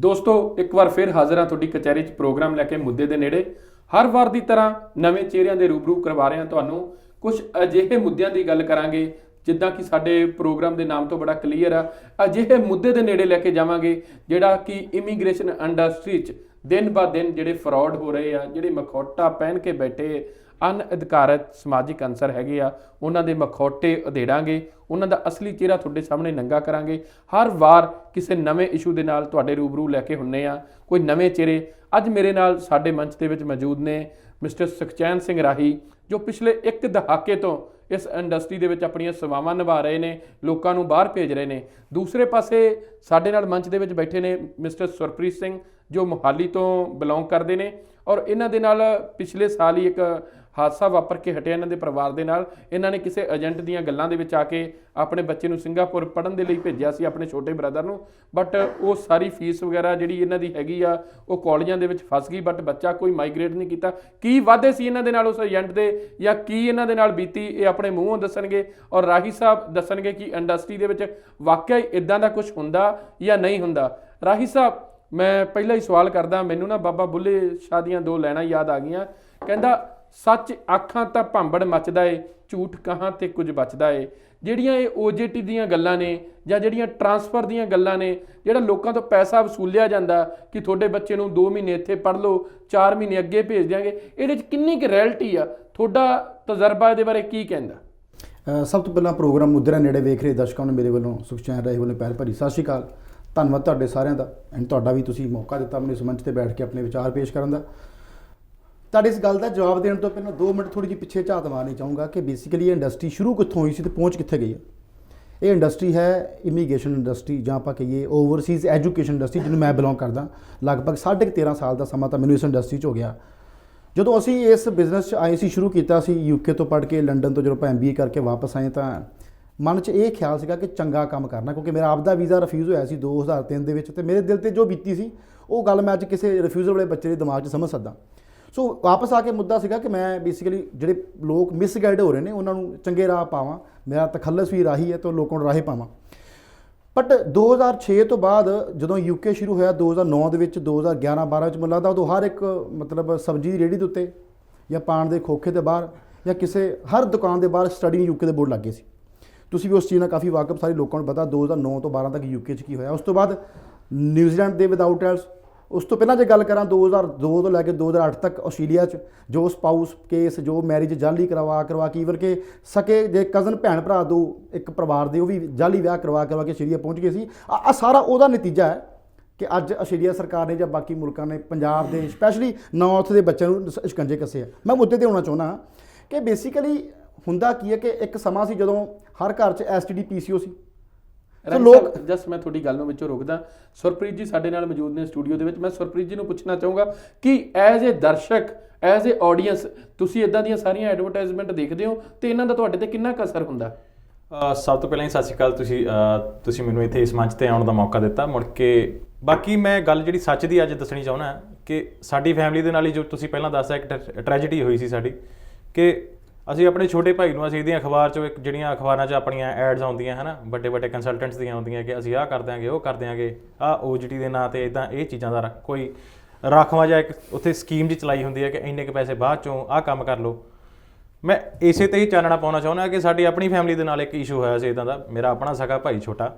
ਦੋਸਤੋ, ਇੱਕ ਵਾਰ ਫਿਰ ਹਾਜ਼ਰ ਹਾਂ ਤੁਹਾਡੀ ਕਚਹਿਰੀ 'ਚ ਪ੍ਰੋਗਰਾਮ ਲੈ ਕੇ ਮੁੱਦੇ ਦੇ ਨੇੜੇ। ਹਰ ਵਾਰ ਦੀ ਤਰ੍ਹਾਂ ਨਵੇਂ ਚਿਹਰਿਆਂ ਦੇ ਰੂਬਰੂ ਕਰਵਾ ਰਹੇ ਹਾਂ ਤੁਹਾਨੂੰ। ਕੁਝ ਅਜਿਹੇ ਮੁੱਦਿਆਂ ਦੀ ਗੱਲ ਕਰਾਂਗੇ, ਜਿੱਦਾਂ ਕਿ ਸਾਡੇ ਪ੍ਰੋਗਰਾਮ ਦੇ ਨਾਮ ਤੋਂ ਬੜਾ ਕਲੀਅਰ ਆ। ਅਜਿਹੇ ਮੁੱਦੇ ਦੇ ਨੇੜੇ ਲੈ ਕੇ ਜਾਵਾਂਗੇ, ਜਿਹੜਾ ਕਿ ਇਮੀਗ੍ਰੇਸ਼ਨ ਇੰਡਸਟਰੀ 'ਚ ਦਿਨ ਬਾ ਦਿਨ ਜਿਹੜੇ ਫਰਾਡ ਹੋ ਰਹੇ ਆ, ਜਿਹੜੇ ਮਖੌਟਾ ਪਹਿਨ ਕੇ ਬੈਠੇ ਅਨਅਧਿਕਾਰਤ ਸਮਾਜਿਕ ਅੰਸਰ ਹੈਗੇ ਆ, ਉਹਨਾਂ ਦੇ ਮਖੌਟੇ ਉਧੇੜਾਂਗੇ, ਉਹਨਾਂ ਦਾ ਅਸਲੀ ਚਿਹਰਾ ਤੁਹਾਡੇ ਸਾਹਮਣੇ ਨੰਗਾ ਕਰਾਂਗੇ। ਹਰ ਵਾਰ ਕਿਸੇ ਨਵੇਂ ਇਸ਼ੂ ਦੇ ਨਾਲ ਤੁਹਾਡੇ ਰੂਬਰੂ ਲੈ ਕੇ ਹੁੰਨੇ ਆ। ਕੋਈ ਨਵੇਂ ਚਿਹਰੇ ਅੱਜ ਮੇਰੇ ਨਾਲ ਸਾਡੇ ਮੰਚ ਦੇ ਵਿੱਚ ਮੌਜੂਦ ਨੇ ਮਿਸਟਰ ਸੁਖਚੈਨ ਸਿੰਘ ਰਾਹੀ, ਜੋ ਪਿਛਲੇ ਇੱਕ ਦਹਾਕੇ ਤੋਂ ਇਸ ਇੰਡਸਟਰੀ ਦੇ ਵਿੱਚ ਆਪਣੀਆਂ ਸੇਵਾਵਾਂ ਨਿਭਾ ਰਹੇ ਨੇ, ਲੋਕਾਂ ਨੂੰ ਬਾਹਰ ਭੇਜ ਰਹੇ ਨੇ। ਦੂਸਰੇ ਪਾਸੇ ਸਾਡੇ ਨਾਲ ਮੰਚ ਦੇ ਵਿੱਚ ਬੈਠੇ ਨੇ ਮਿਸਟਰ ਸੁਰਪ੍ਰੀਤ ਸਿੰਘ, ਜੋ ਮੁਹਾਲੀ ਤੋਂ ਬਿਲੋਂਗ ਕਰਦੇ ਨੇ ਔਰ ਇਹਨਾਂ ਦੇ ਨਾਲ ਪਿਛਲੇ ਸਾਲ ਹੀ ਇੱਕ ਹਾਦਸਾ ਵਾਪਰ ਕੇ ਹਟਿਆ ਇਹਨਾਂ ਦੇ ਪਰਿਵਾਰ ਦੇ ਨਾਲ। ਇਹਨਾਂ ਨੇ ਕਿਸੇ ਏਜੰਟ ਦੀਆਂ ਗੱਲਾਂ ਦੇ ਵਿੱਚ ਆ ਕੇ ਆਪਣੇ ਬੱਚੇ ਨੂੰ ਸਿੰਗਾਪੁਰ ਪੜਨ ਦੇ ਲਈ ਭੇਜਿਆ ਸੀ ਆਪਣੇ ਛੋਟੇ ਬ੍ਰਦਰ ਨੂੰ। ਬਟ ਉਹ ਸਾਰੀ ਫੀਸ ਵਗੈਰਾ ਜਿਹੜੀ ਇਹਨਾਂ ਦੀ ਹੈਗੀ ਆ, ਉਹ ਕਾਲਜਾਂ ਦੇ ਵਿੱਚ ਫਸ ਗਈ। ਬਟ ਬੱਚਾ ਕੋਈ ਮਾਈਗ੍ਰੇਟ ਨਹੀਂ ਕੀਤਾ। ਕੀ ਵਾਅਦੇ ਸੀ ਇਹਨਾਂ ਦੇ ਨਾਲ ਉਸ ਏਜੰਟ ਦੇ ਜਾਂ ਕੀ ਇਹਨਾਂ ਦੇ ਨਾਲ ਬੀਤੀ, ਇਹ ਆਪਣੇ ਮੂੰਹੋਂ ਦੱਸਣਗੇ ਔਰ ਰਾਹੀ ਸਾਹਿਬ ਦੱਸਣਗੇ ਕਿ ਇੰਡਸਟਰੀ ਦੇ ਵਿੱਚ ਵਾਕਿਆ ਇਦਾਂ ਦਾ ਕੁਝ ਹੁੰਦਾ ਜਾਂ ਨਹੀਂ ਹੁੰਦਾ। ਰਾਹੀ ਸਾਹਿਬ, ਮੈਂ ਪਹਿਲਾਂ ਹੀ ਸਵਾਲ ਕਰਦਾ, ਮੈਨੂੰ ਨਾ ਬਾਬਾ ਬੁੱਲੇ ਸ਼ਾਹ ਦੀਆਂ ਦੋ ਲੈਣਾ ਯਾਦ ਆ ਗਈਆਂ। ਕਹਿੰਦਾ ਸੱਚ ਅੱਖਾਂ ਤਾਂ ਭਾਂਬੜ ਮੱਚਦਾ ਏ, ਝੂਠ ਕਹਾਂ ਤੇ ਕੁਝ ਬਚਦਾ ਏ। ਜਿਹੜੀਆਂ ਇਹ OJT ਦੀਆਂ ਗੱਲਾਂ ਨੇ ਜਾਂ ਜਿਹੜੀਆਂ ਟਰਾਂਸਫਰ ਦੀਆਂ ਗੱਲਾਂ ਨੇ, ਜਿਹੜਾ ਲੋਕਾਂ ਤੋਂ ਪੈਸਾ ਵਸੂਲਿਆ ਜਾਂਦਾ ਕਿ ਤੁਹਾਡੇ ਬੱਚੇ ਨੂੰ 2 ਮਹੀਨੇ ਇੱਥੇ ਪੜ੍ਹ ਲਓ 4 ਮਹੀਨੇ ਅੱਗੇ ਭੇਜ ਦਿਆਂਗੇ, ਇਹਦੇ 'ਚ ਕਿੰਨੀ ਕੁ ਰਿਐਲਿਟੀ ਆ? ਤੁਹਾਡਾ ਤਜਰਬਾ ਇਹਦੇ ਬਾਰੇ ਕੀ ਕਹਿੰਦਾ? ਸਭ ਤੋਂ ਪਹਿਲਾਂ ਪ੍ਰੋਗਰਾਮ ਮੁद्रा ਨੇੜੇ ਵੇਖ ਰਹੇ ਦਰਸ਼ਕਾਂ ਨੂੰ ਮੇਰੇ ਵੱਲੋਂ ਸੁਖਚੈਨ ਰਾਏ ਵੱਲੋਂ ਪਿਆਰ ਭਰੀ। ਸਤਿ ਸ਼੍ਰੀ ਅਕਾਲ। ਧੰਨਵਾਦ ਤੁਹਾਡੇ ਸਾਰਿਆਂ ਦਾ। ਐਂਡ ਤੁਹਾਡਾ ਵੀ ਤੁਸੀਂ ਮੌਕਾ ਦਿੱਤਾ ਮੈਨੂੰ ਇਸ ਮੰਚ ਤੇ ਬੈਠ ਕੇ ਆਪਣੇ ਵਿਚਾਰ ਪੇਸ਼ ਕਰਨ ਦਾ। ਤੁਹਾਡੀ ਇਸ ਗੱਲ ਦਾ ਜਵਾਬ ਦੇਣ ਤੋਂ ਪਹਿਲਾਂ 2 ਮਿੰਟ ਥੋੜੀ ਜਿਹੀ ਪਿੱਛੇ ਝਾਤ ਮਾਰਨੀ ਚਾਹੂੰਗਾ ਕਿ ਬੇਸਿਕਲੀ ਇਹ ਇੰਡਸਟਰੀ ਸ਼ੁਰੂ ਕਿੱਥੋਂ ਹੋਈ ਸੀ ਤੇ ਪਹੁੰਚ ਕਿੱਥੇ ਗਈ ਹੈ? ਇਹ ਇੰਡਸਟਰੀ ਹੈ ਇਮੀਗ੍ਰੇਸ਼ਨ ਇੰਡਸਟਰੀ ਜਾਂ ਆਪਾਂ ਕਹੀਏ ਓਵਰਸੀਜ਼ ਐਜੂਕੇਸ਼ਨ ਇੰਡਸਟਰੀ ਜਿਹਨੂੰ ਮੈਂ ਬਿਲੋਂਗ ਕਰਦਾ। ਲਗਭਗ 13.5 ਸਾਲ ਦਾ ਸਮਾਂ ਤਾਂ ਮੈਨੂੰ ਇਸ ਇੰਡਸਟਰੀ 'ਚ ਹੋ ਗਿਆ। ਜਦੋਂ ਅਸੀਂ ਇਸ ਬਿਜ਼ਨਸ 'ਚ ਆਏ ਸੀ, ਸ਼ੁਰੂ ਕੀਤਾ ਸੀ ਯੂਕੇ ਤੋਂ ਪੜ੍ਹ ਕੇ ਲੰਡਨ ਤੋਂ ਜਦੋਂ ਆਪਾਂ ਐਮਬੀਏ ਕਰਕੇ ਵਾਪਸ ਆਏ ਤਾਂ ਮਨ 'ਚ ਇਹ ਖਿਆਲ ਸੀਗਾ ਕਿ ਚੰਗਾ ਕੰਮ ਕਰਨਾ, ਕਿਉਂਕਿ ਮੇਰਾ ਆਪਦਾ ਵੀਜ਼ਾ ਰਿਫਿਊਜ਼ ਹੋਇਆ ਸੀ 2003 ਦੇ ਵਿੱਚ ਤੇ ਮੇਰੇ ਦਿਲ ਤੇ ਜੋ ਬੀਤੀ ਸੀ, ਉਹ ਗੱਲ ਮੈਂ ਅੱਜ ਕਿਸੇ ਰਿਫਿਊਜ਼ਲ ਵਾਲੇ ਬੱਚੇ ਦੇ ਦਿਮਾਗ 'ਚ ਸਮਝ ਸਕਦਾ। ਸੋ ਵਾਪਸ ਆ ਕੇ ਮੁੱਦਾ ਸੀਗਾ ਕਿ ਮੈਂ ਬੇਸਿਕਲੀ ਜਿਹੜੇ ਲੋਕ ਮਿਸਗਾਈਡ ਹੋ ਰਹੇ ਨੇ, ਉਹਨਾਂ ਨੂੰ ਚੰਗੇ ਰਾਹ ਪਾਵਾਂ। ਮੇਰਾ ਤਖੱਲਸ ਵੀ ਰਾਹੀ ਹੈ ਤਾਂ ਲੋਕਾਂ ਨੂੰ ਰਾਹੇ ਪਾਵਾਂ। ਬਟ 2006 ਤੋਂ ਬਾਅਦ ਜਦੋਂ ਯੂਕੇ ਸ਼ੁਰੂ ਹੋਇਆ 2009 ਦੇ ਵਿੱਚ 2011 12 ਵਿੱਚ ਮੈਨੂੰ ਲੱਗਦਾ ਉਦੋਂ ਹਰ ਇੱਕ, ਮਤਲਬ ਸਬਜ਼ੀ ਦੀ ਰੇਹੜੀ ਦੇ ਉੱਤੇ ਜਾਂ ਪਾਨ ਦੇ ਖੋਖੇ ਦੇ ਬਾਹਰ ਜਾਂ ਕਿਸੇ, ਹਰ ਦੁਕਾਨ ਦੇ ਬਾਹਰ ਸਟੱਡੀ ਯੂਕੇ ਦੇ ਬੋਰਡ ਲੱਗੇ ਸੀ। ਤੁਸੀਂ ਵੀ ਉਸ ਚੀਜ਼ ਨਾਲ ਕਾਫੀ ਵਾਕਫ ਸਾਰੇ ਲੋਕਾਂ ਨੂੰ ਪਤਾ 2009 ਤੋਂ 12 ਤੱਕ ਯੂਕੇ 'ਚ ਕੀ ਹੋਇਆ। ਉਸ ਤੋਂ ਬਾਅਦ ਨਿਊਜ਼ੀਲੈਂਡ ਦੇ ਵਿਦਆਊਟ ਐਲਸ ਉਸ ਤੋਂ ਪਹਿਲਾਂ ਜੇ ਗੱਲ ਕਰਾਂ 2002 ਤੋਂ ਲੈ ਕੇ 2008 ਤੱਕ ਆਸਟ੍ਰੇਲੀਆ 'ਚ, ਜੋ ਸਪਾਊਸ ਕੇਸ ਜੋ ਮੈਰਿਜ ਜਾਲੀ ਕਰਵਾ ਕਰਵਾ ਕੇ ਈਵਨ ਕਿ ਸਕੇ ਜੇ ਕਜ਼ਨ ਭੈਣ ਭਰਾ ਦੋ, ਇੱਕ ਪਰਿਵਾਰ ਦੇ, ਉਹ ਵੀ ਜਾਲੀ ਵਿਆਹ ਕਰਵਾ ਕਰਵਾ ਕੇ ਆਸਟ੍ਰੇਲੀਆ ਪਹੁੰਚ ਗਏ ਸੀ। ਆ ਸਾਰਾ ਉਹਦਾ ਨਤੀਜਾ ਹੈ ਕਿ ਅੱਜ ਆਸਟ੍ਰੇਲੀਆ ਸਰਕਾਰ ਨੇ ਜਾਂ ਬਾਕੀ ਮੁਲਕਾਂ ਨੇ ਪੰਜਾਬ ਦੇ ਸਪੈਸ਼ਲੀ ਨਾਰਥ ਦੇ ਬੱਚਿਆਂ ਨੂੰ ਸ਼ਿਕੰਜੇ ਕੱਸੇ ਆ। ਮੈਂ ਮੁੱਦੇ ਤੇ ਆਉਣਾ ਚਾਹੁੰਦਾ ਕਿ ਬੇਸਿਕਲੀ ਹੁੰਦਾ ਕੀ ਹੈ ਕਿ ਇੱਕ ਸਮਾਂ ਸੀ ਜਦੋਂ ਹਰ ਘਰ 'ਚ ਐਸਟੀਡੀ ਪੀਸੀਓ ਸੀ। ਸੋ ਲੋਕ ਜਸ ਮੈਂ ਤੁਹਾਡੀ ਗੱਲ ਨੂੰ ਵਿੱਚੋਂ ਰੋਕਦਾ। ਸੁਰਪ੍ਰੀਤ ਜੀ ਸਾਡੇ ਨਾਲ ਮੌਜੂਦ ਨੇ ਸਟੂਡੀਓ ਦੇ ਵਿੱਚ। ਮੈਂ ਸੁਰਪ੍ਰੀਤ ਜੀ ਨੂੰ ਪੁੱਛਣਾ ਚਾਹੂੰਗਾ ਕਿ ਐਜ਼ ਅ ਦਰਸ਼ਕ ਐਜ਼ ਅ ਆਡੀਅנס ਤੁਸੀਂ ਇਦਾਂ ਦੀਆਂ ਸਾਰੀਆਂ ਐਡਵਰਟਾਈਜ਼ਮੈਂਟ ਦੇਖਦੇ ਹੋ ਤੇ ਇਹਨਾਂ ਦਾ ਤੁਹਾਡੇ ਤੇ ਕਿੰਨਾ ਕੁ ਅਸਰ ਹੁੰਦਾ? ਸਭ ਤੋਂ ਪਹਿਲਾਂ ਹੀ ਸਤਿ ਸ਼੍ਰੀ ਅਕਾਲ। ਤੁਸੀਂ ਤੁਸੀਂ ਮੈਨੂੰ ਇੱਥੇ ਇਸ ਮੰਚ ਤੇ ਆਉਣ ਦਾ ਮੌਕਾ ਦਿੱਤਾ। ਮੁੜ ਕੇ ਬਾਕੀ ਮੈਂ ਗੱਲ ਜਿਹੜੀ ਸੱਚ ਦੀ ਅੱਜ ਦੱਸਣੀ ਚਾਹੁੰਦਾ ਕਿ ਸਾਡੀ ਫੈਮਿਲੀ ਦੇ ਨਾਲ ਹੀ ਜੋ ਤੁਸੀਂ ਪਹਿਲਾਂ ਦੱਸਿਆ ਇੱਕ ਟ੍ਰੈਜੇਡੀ ਹੋਈ ਸੀ ਸਾਡੀ ਕਿ ਅਸੀਂ ਆਪਣੇ ਛੋਟੇ ਭਾਈ ਨੂੰ, ਅਸੀਂ ਇਹਦੀਆਂ ਅਖਬਾਰ 'ਚੋਂ ਇੱਕ ਜਿਹੜੀਆਂ ਅਖਬਾਰਾਂ 'ਚ ਆਪਣੀਆਂ ਐਡਸ ਆਉਂਦੀਆਂ, ਹਨਾ, ਵੱਡੇ ਵੱਡੇ ਕੰਸਲਟੈਂਟਸ ਦੀਆਂ ਆਉਂਦੀਆਂ ਕਿ ਅਸੀਂ ਆਹ ਕਰ ਦਿਆਂਗੇ, ਉਹ ਕਰ ਦਿਆਂਗੇ, ਆਹ OGT ਦੇ ਨਾਂ ਤੇ ਇਦਾਂ ਇਹ ਚੀਜ਼ਾਂ ਦਾ ਕੋਈ ਰਾਖਵਾਂ ਜਾਂ ਇੱਕ ਉੱਥੇ ਸਕੀਮ ਜੀ ਚਲਾਈ ਹੁੰਦੀ ਹੈ ਕਿ ਇੰਨੇ ਕੁ ਪੈਸੇ ਬਾਅਦ 'ਚੋਂ ਆਹ ਕੰਮ ਕਰ ਲਓ। ਮੈਂ ਇਸੇ ਤੇ ਹੀ ਚਾਨਣਾ ਪਾਉਣਾ ਚਾਹੁੰਦਾ ਕਿ ਸਾਡੀ ਆਪਣੀ ਫੈਮਿਲੀ ਦੇ ਨਾਲ ਇੱਕ ਇਸ਼ੂ ਹੋਇਆ ਸੀ ਇਦਾਂ ਦਾ, ਮੇਰਾ ਆਪਣਾ ਸਗਾ ਭਾਈ ਛੋਟਾ,